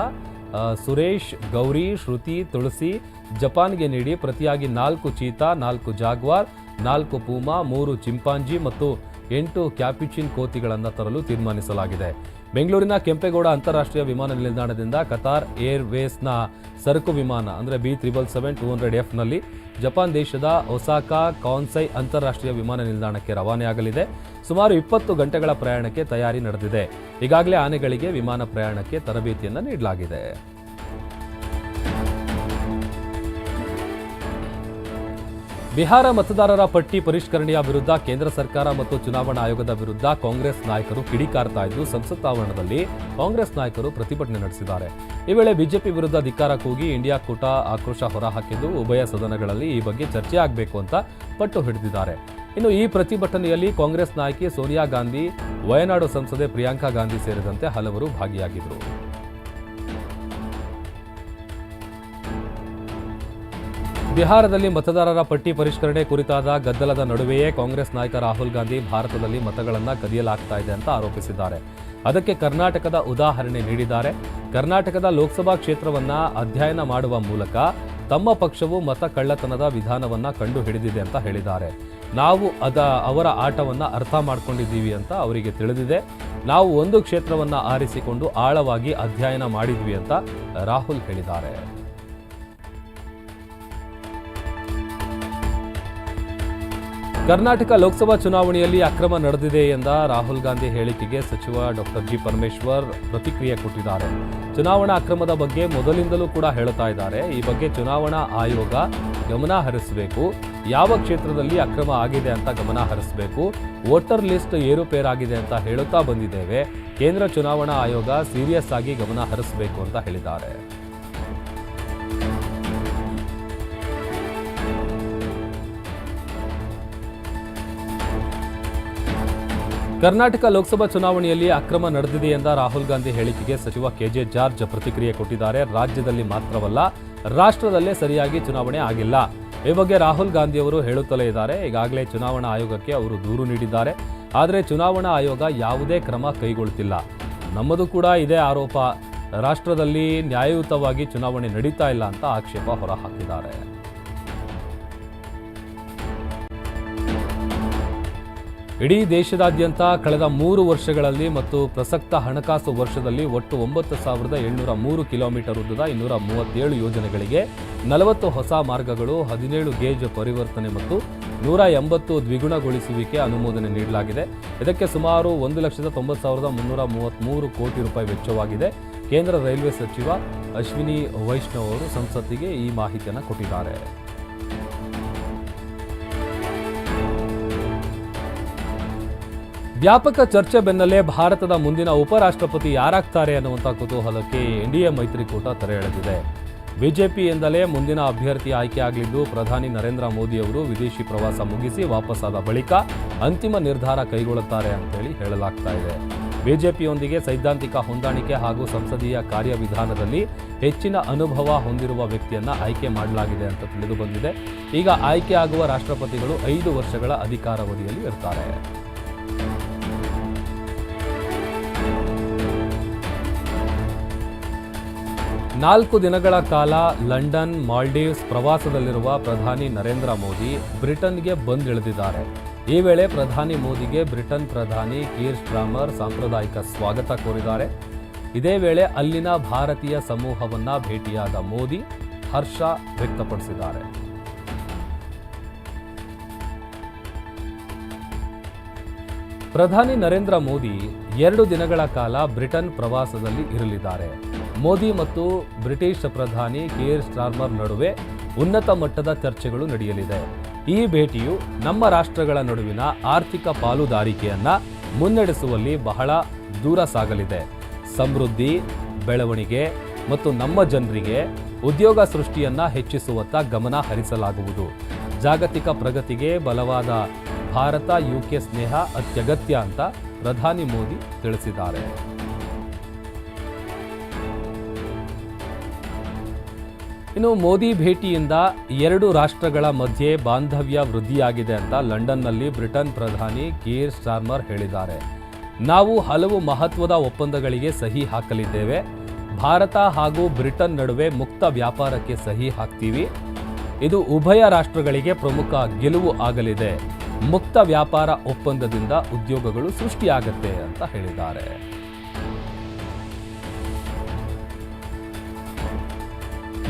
ಸುರೇಶ್, ಗೌರಿ, ಶ್ರುತಿ, ತುಳಸಿ ಜಪಾನ್ಗೆ ನೀಡಿ ಪ್ರತಿಯಾಗಿ ನಾಲ್ಕು ಚೀತಾ, ನಾಲ್ಕು ಜಾಗ್ವಾರ್, ನಾಲ್ಕು ಪೂಮಾ, ಮೂರು ಚಿಂಪಾಂಜಿ ಮತ್ತು ಎಂಟು ಕ್ಯಾಪಿಚಿನ್ ಕೋತಿಗಳನ್ನು ತರಲು ತೀರ್ಮಾನಿಸಲಾಗಿದೆ. ಬೆಂಗಳೂರಿನ ಕೆಂಪೇಗೌಡ ಅಂತಾರಾಷ್ಟ್ರೀಯ ವಿಮಾನ ನಿಲ್ದಾಣದಿಂದ ಕತಾರ್ ಏರ್ವೇಸ್ನ ಸರಕು ವಿಮಾನ, ಅಂದರೆ B triple seven two hundred ಎಫ್ನಲ್ಲಿ Japan ದೇಶದ ಒಸಾಕಾ ಕಾನ್ಸೈ ಅಂತಾರಾಷ್ಟ್ರೀಯ ವಿಮಾನ ನಿಲ್ದಾಣಕ್ಕೆ ರವಾನೆಯಾಗಲಿದೆ. ಸುಮಾರು ಇಪ್ಪತ್ತು ಗಂಟೆಗಳ ಪ್ರಯಾಣಕ್ಕೆ ತಯಾರಿ ನಡೆದಿದೆ. ಈಗಾಗಲೇ ಆನೆಗಳಿಗೆ ವಿಮಾನ ಪ್ರಯಾಣಕ್ಕೆ ತರಬೇತಿಯನ್ನು ನೀಡಲಾಗಿದೆ. ಬಿಹಾರ ಮತದಾರರ ಪಟ್ಟಿ ಪರಿಷ್ಕರಣೆಯ ವಿರುದ್ಧ ಕೇಂದ್ರ ಸರ್ಕಾರ ಮತ್ತು ಚುನಾವಣಾ ಆಯೋಗದ ವಿರುದ್ಧ ಕಾಂಗ್ರೆಸ್ ನಾಯಕರು ಕಿಡಿಕಾರ್ತಾ ಇದ್ದು, ಸಂಸತ್ ಆವರಣದಲ್ಲಿ ಕಾಂಗ್ರೆಸ್ ನಾಯಕರು ಪ್ರತಿಭಟನೆ ನಡೆಸಿದ್ದಾರೆ. ಈ ವೇಳೆ ಬಿಜೆಪಿ ವಿರುದ್ಧ ಧಿಕ್ಕಾರ ಕೂಗಿ ಇಂಡಿಯಾ ಕೂಟ ಆಕ್ರೋಶ ಹೊರಹಾಕಿದ್ದು, ಉಭಯ ಸದನಗಳಲ್ಲಿ ಈ ಬಗ್ಗೆ ಚರ್ಚೆ ಆಗಬೇಕು ಅಂತ ಪಟ್ಟು ಹಿಡಿದಿದ್ದಾರೆ. ಇನ್ನು ಈ ಪ್ರತಿಭಟನೆಯಲ್ಲಿ ಕಾಂಗ್ರೆಸ್ ನಾಯಕಿ ಸೋನಿಯಾ ಗಾಂಧಿ, ವಯನಾಡು ಸಂಸದೆ ಪ್ರಿಯಾಂಕಾ ಗಾಂಧಿ ಸೇರಿದಂತೆ ಹಲವರು ಭಾಗಿಯಾಗಿದ್ದರು. ಬಿಹಾರದಲ್ಲಿ ಮತದಾರರ ಪಟ್ಟಿ ಪರಿಷ್ಕರಣೆ ಕುರಿತಾದ ಗದ್ದಲದ ನಡುವೆಯೇ ಕಾಂಗ್ರೆಸ್ ನಾಯಕ ರಾಹುಲ್ ಗಾಂಧಿ ಭಾರತದಲ್ಲಿ ಮತಗಳನ್ನು ಕದಿಯಲಾಗ್ತಾ ಇದೆ ಅಂತ ಆರೋಪಿಸಿದ್ದಾರೆ. ಅದಕ್ಕೆ ಕರ್ನಾಟಕದ ಉದಾಹರಣೆ ನೀಡಿದ್ದಾರೆ. ಕರ್ನಾಟಕದ ಲೋಕಸಭಾ ಕ್ಷೇತ್ರವನ್ನು ಅಧ್ಯಯನ ಮಾಡುವ ಮೂಲಕ ತಮ್ಮ ಪಕ್ಷವು ಮತ ಕಳ್ಳತನದ ವಿಧಾನವನ್ನು ಕಂಡು ಹಿಡಿದಿದೆ ಅಂತ ಹೇಳಿದ್ದಾರೆ. ನಾವು ಅದ ಅವರ ಆಟವನ್ನು ಅರ್ಥ ಮಾಡ್ಕೊಂಡಿದ್ದೀವಿ ಅಂತ ಅವರಿಗೆ ತಿಳಿದಿದೆ. ನಾವು ಒಂದು ಕ್ಷೇತ್ರವನ್ನು ಆರಿಸಿಕೊಂಡು ಆಳವಾಗಿ ಅಧ್ಯಯನ ಮಾಡಿದ್ವಿ ಅಂತ ರಾಹುಲ್ ಹೇಳಿದ್ದಾರೆ. ಕರ್ನಾಟಕ ಲೋಕಸಭಾ ಚುನಾವಣೆಯಲ್ಲಿ ಅಕ್ರಮ ನಡೆದಿದೆ ಎಂದ ರಾಹುಲ್ ಗಾಂಧಿ ಹೇಳಿಕೆಗೆ ಸಚಿವ ಡಾಕ್ಟರ್ ಜಿ ಪರಮೇಶ್ವರ್ ಪ್ರತಿಕ್ರಿಯೆ ಕೊಟ್ಟಿದ್ದಾರೆ. ಚುನಾವಣಾ ಅಕ್ರಮದ ಬಗ್ಗೆ ಮೊದಲಿಂದಲೂ ಕೂಡ ಹೇಳುತ್ತಾ ಇದ್ದಾರೆ. ಈ ಬಗ್ಗೆ ಚುನಾವಣಾ ಆಯೋಗ ಗಮನ ಹರಿಸಬೇಕು. ಯಾವ ಕ್ಷೇತ್ರದಲ್ಲಿ ಅಕ್ರಮ ಆಗಿದೆ ಅಂತ ಗಮನ ಹರಿಸಬೇಕು. ವೋಟರ್ ಲಿಸ್ಟ್ ಏರುಪೇರಾಗಿದೆ ಅಂತ ಹೇಳುತ್ತಾ ಬಂದಿದ್ದೇವೆ. ಕೇಂದ್ರ ಚುನಾವಣಾ ಆಯೋಗ ಸೀರಿಯಸ್ ಆಗಿ ಗಮನ ಹರಿಸಬೇಕು ಅಂತ ಹೇಳಿದ್ದಾರೆ. ಕರ್ನಾಟಕ ಲೋಕಸಭಾ ಚುನಾವಣೆಯಲ್ಲಿ ಅಕ್ರಮ ನಡೆದಿದೆ ಎಂದ ರಾಹುಲ್ ಗಾಂಧಿ ಹೇಳಿಕೆಗೆ ಸಚಿವ ಕೆಜೆ ಜಾರ್ಜ್ ಪ್ರತಿಕ್ರಿಯೆ ಕೊಟ್ಟಿದ್ದಾರೆ. ರಾಜ್ಯದಲ್ಲಿ ಮಾತ್ರವಲ್ಲ, ರಾಷ್ಟ್ರದಲ್ಲೇ ಸರಿಯಾಗಿ ಚುನಾವಣೆ ಆಗಿಲ್ಲ. ಈ ಬಗ್ಗೆ ರಾಹುಲ್ ಗಾಂಧಿ ಅವರು ಹೇಳುತ್ತಲೇ ಇದ್ದಾರೆ. ಈಗಾಗಲೇ ಚುನಾವಣಾ ಆಯೋಗಕ್ಕೆ ಅವರು ದೂರು ನೀಡಿದ್ದಾರೆ. ಆದರೆ ಚುನಾವಣಾ ಆಯೋಗ ಯಾವುದೇ ಕ್ರಮ ಕೈಗೊಳ್ಳುತ್ತಿಲ್ಲ. ನಮ್ಮದು ಕೂಡ ಇದೇ ಆರೋಪ. ರಾಷ್ಟ್ರದಲ್ಲಿ ನ್ಯಾಯಯುತವಾಗಿ ಚುನಾವಣೆ ನಡೀತಾ ಇಲ್ಲ ಅಂತ ಆಕ್ಷೇಪ ಹೊರಹಾಕಿದ್ದಾರೆ. ಇಡೀ ದೇಶದಾದ್ಯಂತ ಕಳೆದ ಮೂರು ವರ್ಷಗಳಲ್ಲಿ ಮತ್ತು ಪ್ರಸಕ್ತ ಹಣಕಾಸು ವರ್ಷದಲ್ಲಿ ಒಟ್ಟು ಒಂಬತ್ತು ಸಾವಿರದ ಏಳ್ನೂರ ಮೂರು ಕಿಲೋಮೀಟರ್ ಉದ್ದದ ಇನ್ನೂರ ಮೂವತ್ತೇಳು ಯೋಜನೆಗಳಿಗೆ ನಲವತ್ತು ಹೊಸ ಮಾರ್ಗಗಳು, ಹದಿನೇಳು ಗೇಜ್ ಪರಿವರ್ತನೆ ಮತ್ತು ನೂರ ಎಂಬತ್ತು ದ್ವಿಗುಣಗೊಳಿಸುವಿಕೆ ಅನುಮೋದನೆ ನೀಡಲಾಗಿದೆ. ಇದಕ್ಕೆ ಸುಮಾರು ಒಂದು ಲಕ್ಷದ ತೊಂಬತ್ತು ಸಾವಿರದ ಮುನ್ನೂರ ಮೂವತ್ತ್ಮೂರು ಕೋಟಿ ರೂಪಾಯಿ ವೆಚ್ಚವಾಗಿದೆ. ಕೇಂದ್ರ ರೈಲ್ವೆ ಸಚಿವ ಅಶ್ವಿನಿ ವೈಷ್ಣವ್ ಅವರು ಸಂಸತ್ತಿಗೆ ಈ ಮಾಹಿತಿಯನ್ನು ಕೊಟ್ಟಿದ್ದಾರೆ. ವ್ಯಾಪಕ ಚರ್ಚೆ ಬೆನ್ನಲ್ಲೇ ಭಾರತದ ಮುಂದಿನ ಉಪರಾಷ್ಟ್ರಪತಿ ಯಾರಾಗ್ತಾರೆ ಅನ್ನುವಂಥ ಕುತೂಹಲಕ್ಕೆ ಎನ್ಡಿಎ ಮೈತ್ರಿಕೂಟ ತೆರೆ ಎಳೆದಿದೆ. ಬಿಜೆಪಿಯಿಂದಲೇ ಮುಂದಿನ ಅಭ್ಯರ್ಥಿ ಆಯ್ಕೆಯಾಗಲಿದ್ದು ಪ್ರಧಾನಿ ನರೇಂದ್ರ ಮೋದಿ ಅವರು ವಿದೇಶಿ ಪ್ರವಾಸ ಮುಗಿಸಿ ವಾಪಸ್ಸಾದ ಬಳಿಕ ಅಂತಿಮ ನಿರ್ಧಾರ ಕೈಗೊಳ್ಳುತ್ತಾರೆ ಅಂತೇಳಿ ಹೇಳಲಾಗ್ತಾ ಇದೆ. ಬಿಜೆಪಿಯೊಂದಿಗೆ ಸೈದ್ಧಾಂತಿಕ ಹೊಂದಾಣಿಕೆ ಹಾಗೂ ಸಂಸದೀಯ ಕಾರ್ಯವಿಧಾನದಲ್ಲಿ ಹೆಚ್ಚಿನ ಅನುಭವ ಹೊಂದಿರುವ ವ್ಯಕ್ತಿಯನ್ನು ಆಯ್ಕೆ ಮಾಡಲಾಗಿದೆ ಅಂತ ತಿಳಿದು ಬಂದಿದೆ. ಈಗ ಆಯ್ಕೆಯಾಗುವ ರಾಷ್ಟ್ರಪತಿಗಳು ಐದು ವರ್ಷಗಳ ಅಧಿಕಾರಾವಧಿಯಲ್ಲಿ ಇರ್ತಾರೆ. ನಾಲ್ಕು ದಿನಗಳ ಕಾಲ ಲಂಡನ್, ಮಾಲ್ಡೀವ್ಸ್ ಪ್ರವಾಸದಲ್ಲಿರುವ ಪ್ರಧಾನಿ ನರೇಂದ್ರ ಮೋದಿ ಬ್ರಿಟನ್ಗೆ ಬಂದಿಳಿದಿದ್ದಾರೆ. ಈ ವೇಳೆ ಪ್ರಧಾನಿ ಮೋದಿಗೆ ಬ್ರಿಟನ್ ಪ್ರಧಾನಿ ಕೀರ್ ಸ್ಟ್ರಾಮರ್ ಸಾಂಪ್ರದಾಯಿಕ ಸ್ವಾಗತ ಕೋರಿದ್ದಾರೆ. ಇದೇ ವೇಳೆ ಅಲ್ಲಿನ ಭಾರತೀಯ ಸಮೂಹವನ್ನ ಭೇಟಿಯಾದ ಮೋದಿ ಹರ್ಷ ವ್ಯಕ್ತಪಡಿಸಿದ್ದಾರೆ. ಪ್ರಧಾನಿ ನರೇಂದ್ರ ಮೋದಿ ಎರಡು ದಿನಗಳ ಕಾಲ ಬ್ರಿಟನ್ ಪ್ರವಾಸದಲ್ಲಿ ಇರಲಿದ್ದಾರೆ. ಮೋದಿ ಮತ್ತು ಬ್ರಿಟಿಷ್ ಪ್ರಧಾನಿ ಕೇರ್ ಸ್ಟಾರ್ಮರ್ ನಡುವೆ ಉನ್ನತ ಮಟ್ಟದ ಚರ್ಚೆಗಳು ನಡೆಯಲಿದೆ. ಈ ಭೇಟಿಯು ನಮ್ಮ ರಾಷ್ಟ್ರಗಳ ನಡುವಿನ ಆರ್ಥಿಕ ಪಾಲುದಾರಿಕೆಯನ್ನು ಮುನ್ನಡೆಸುವಲ್ಲಿ ಬಹಳ ದೂರ ಸಾಗಲಿದೆ. ಸಮೃದ್ಧಿ, ಬೆಳವಣಿಗೆ ಮತ್ತು ನಮ್ಮ ಜನರಿಗೆ ಉದ್ಯೋಗ ಸೃಷ್ಟಿಯನ್ನು ಹೆಚ್ಚಿಸುವತ್ತ ಗಮನ ಹರಿಸಲಾಗುವುದು. ಜಾಗತಿಕ ಪ್ರಗತಿಗೆ ಬಲವಾದ ಭಾರತ ಯುಕೆ ಸ್ನೇಹ ಅತ್ಯಗತ್ಯ ಅಂತ ಪ್ರಧಾನಿ ಮೋದಿ ತಿಳಿಸಿದ್ದಾರೆ. ಇನ್ನು ಮೋದಿ ಭೇಟಿಯಿಂದ ಎರಡು ರಾಷ್ಟ್ರಗಳ ಮಧ್ಯೆ ಬಾಂಧವ್ಯ ವೃದ್ಧಿಯಾಗಿದೆ ಅಂತ ಲಂಡನ್ನಲ್ಲಿ ಬ್ರಿಟನ್ ಪ್ರಧಾನಿ ಕೀರ್ ಸ್ಟಾರ್ಮರ್ ಹೇಳಿದ್ದಾರೆ. ನಾವು ಹಲವು ಮಹತ್ವದ ಒಪ್ಪಂದಗಳಿಗೆ ಸಹಿ ಹಾಕಲಿದ್ದೇವೆ. ಭಾರತ ಹಾಗೂ ಬ್ರಿಟನ್ ನಡುವೆ ಮುಕ್ತ ವ್ಯಾಪಾರಕ್ಕೆ ಸಹಿ ಹಾಕ್ತೀವಿ. ಇದು ಉಭಯ ರಾಷ್ಟ್ರಗಳಿಗೆ ಪ್ರಮುಖ ಗೆಲುವು ಆಗಲಿದೆ. ಮುಕ್ತ ವ್ಯಾಪಾರ ಒಪ್ಪಂದದಿಂದ ಉದ್ಯೋಗಗಳು ಸೃಷ್ಟಿಯಾಗತ್ತೆ ಅಂತ ಹೇಳಿದ್ದಾರೆ.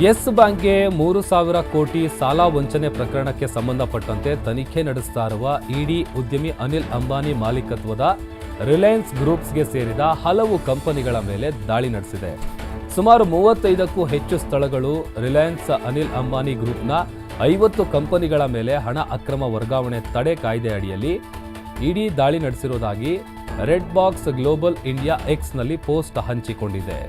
ಯೆಸ್ ಬ್ಯಾಂಕ್ಗೆ ಮೂರು ಸಾವಿರ ಕೋಟಿ ಸಾಲ ವಂಚನೆ ಪ್ರಕರಣಕ್ಕೆ ಸಂಬಂಧಪಟ್ಟಂತೆ ತನಿಖೆ ನಡೆಸ್ತಾ ಇರುವ ಇಡಿ ಉದ್ಯಮಿ ಅನಿಲ್ ಅಂಬಾನಿ ಮಾಲೀಕತ್ವದ ರಿಲಯನ್ಸ್ ಗ್ರೂಪ್ಸ್ಗೆ ಸೇರಿದ ಹಲವು ಕಂಪನಿಗಳ ಮೇಲೆ ದಾಳಿ ನಡೆಸಿದೆ. ಸುಮಾರು ಮೂವತ್ತೈದಕ್ಕೂ ಹೆಚ್ಚು ಸ್ಥಳಗಳು ರಿಲಯನ್ಸ್ ಅನಿಲ್ ಅಂಬಾನಿ ಗ್ರೂಪ್ನ ಐವತ್ತು ಕಂಪನಿಗಳ ಮೇಲೆ ಹಣ ಅಕ್ರಮ ವರ್ಗಾವಣೆ ತಡೆ ಕಾಯ್ದೆ ಅಡಿಯಲ್ಲಿ ಇಡಿ ದಾಳಿ ನಡೆಸಿರುವುದಾಗಿ ರೆಡ್ ಬಾಕ್ಸ್ ಗ್ಲೋಬಲ್ ಇಂಡಿಯಾ ಎಕ್ಸ್ನಲ್ಲಿ ಪೋಸ್ಟ್ ಹಂಚಿಕೊಂಡಿದೆ.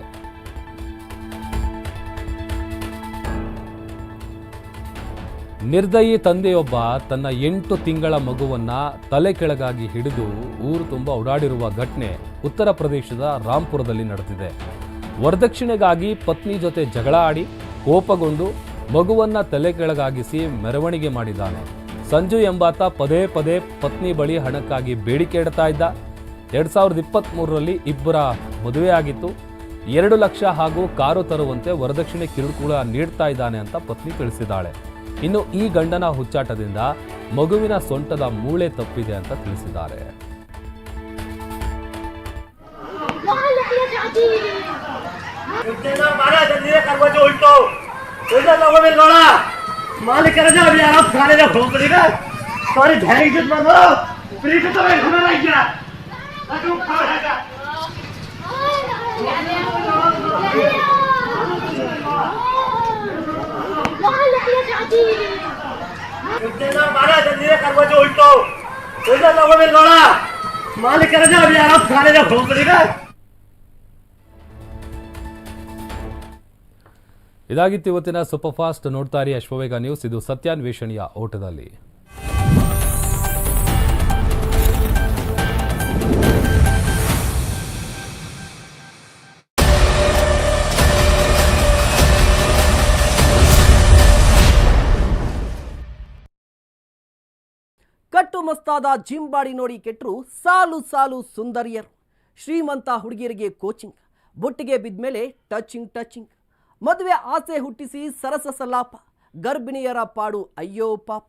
ನಿರ್ದಯಿ ತಂದೆಯೊಬ್ಬ ತನ್ನ ಎಂಟು ತಿಂಗಳ ಮಗುವನ್ನ ತಲೆ ಕೆಳಗಾಗಿ ಹಿಡಿದು ಊರು ತುಂಬ ಓಡಾಡಿರುವ ಘಟನೆ ಉತ್ತರ ಪ್ರದೇಶದ ರಾಂಪುರದಲ್ಲಿ ನಡೆದಿದೆ. ವರದಕ್ಷಿಣೆಗಾಗಿ ಪತ್ನಿ ಜೊತೆ ಜಗಳ ಆಡಿ ಕೋಪಗೊಂಡು ಮಗುವನ್ನ ತಲೆ ಕೆಳಗಾಗಿಸಿ ಮೆರವಣಿಗೆ ಮಾಡಿದ್ದಾನೆ. ಸಂಜು ಎಂಬಾತ ಪದೇ ಪದೇ ಪತ್ನಿ ಬಳಿ ಹಣಕ್ಕಾಗಿ ಬೇಡಿಕೆ ಇಡ್ತಾ ಇದ್ದ. ಎರಡ್ ಸಾವಿರದ ಇಪ್ಪತ್ತ್ಮೂರರಲ್ಲಿ ಇಬ್ಬರ ಮದುವೆಯಾಗಿತ್ತು ಎರಡು ಲಕ್ಷ ಹಾಗೂ ಕಾರು ತರುವಂತೆ ವರದಕ್ಷಿಣೆ ಕಿರುಕುಳ ನೀಡ್ತಾ ಇದ್ದಾನೆ ಅಂತ ಪತ್ನಿ ತಿಳಿಸಿದ್ದಾಳೆ. ಇನ್ನು ಈ ಗಂಡನ ಹುಚ್ಚಾಟದಿಂದ ಮಗುವಿನ ಸೊಂಟದ ಮೂಳೆ ತಪ್ಪಿದೆ ಅಂತ ತಿಳಿಸಿದ್ದಾರೆ ಯಾರೋ ಕಾಲೇಜ ಹೋಗ್ಬಿಡಿಗ ಸಾರಿ ಧ್ಯಾನ ಬಂದು ಪ್ರೀತಿ ತರ ಅದು ಕರ್ಬೋದು ಉಲ್ಟು ತಗೋಬೇಕು ನೋಡ ಇದಾಗಿತ್ತು ಇವತ್ತಿನ ಸೂಪರ್ ಫಾಸ್ಟ್ ನೋಡ್ತಾ ಇರಿ ಅಶ್ವವೇಗ ನ್ಯೂಸ್. ಇದು ಸತ್ಯಾನ್ವೇಷಣೆಯ ಓಟದಲ್ಲಿ. ಕಟ್ಟುಮಸ್ತಾದ ಜಿಮ್ ಬಾಡಿ ನೋಡಿ ಕೆಟ್ಟರು ಸಾಲು ಸಾಲು ಸುಂದರಿಯರು. ಶ್ರೀಮಂತ ಹುಡುಗಿಯರಿಗೆ ಕೋಚಿಂಗ್ ಬುಟ್ಟಿಗೆ ಬಿದ್ಮೇಲೆ ಟಚಿಂಗ್ ಟಚಿಂಗ್ ಮದುವೆ ಆಸೆ ಹುಟ್ಟಿಸಿ ಸರಸ ಸಲಾಪ ಗರ್ಭಿಣಿಯರ ಪಾಡು ಅಯ್ಯೋ ಪಾಪ.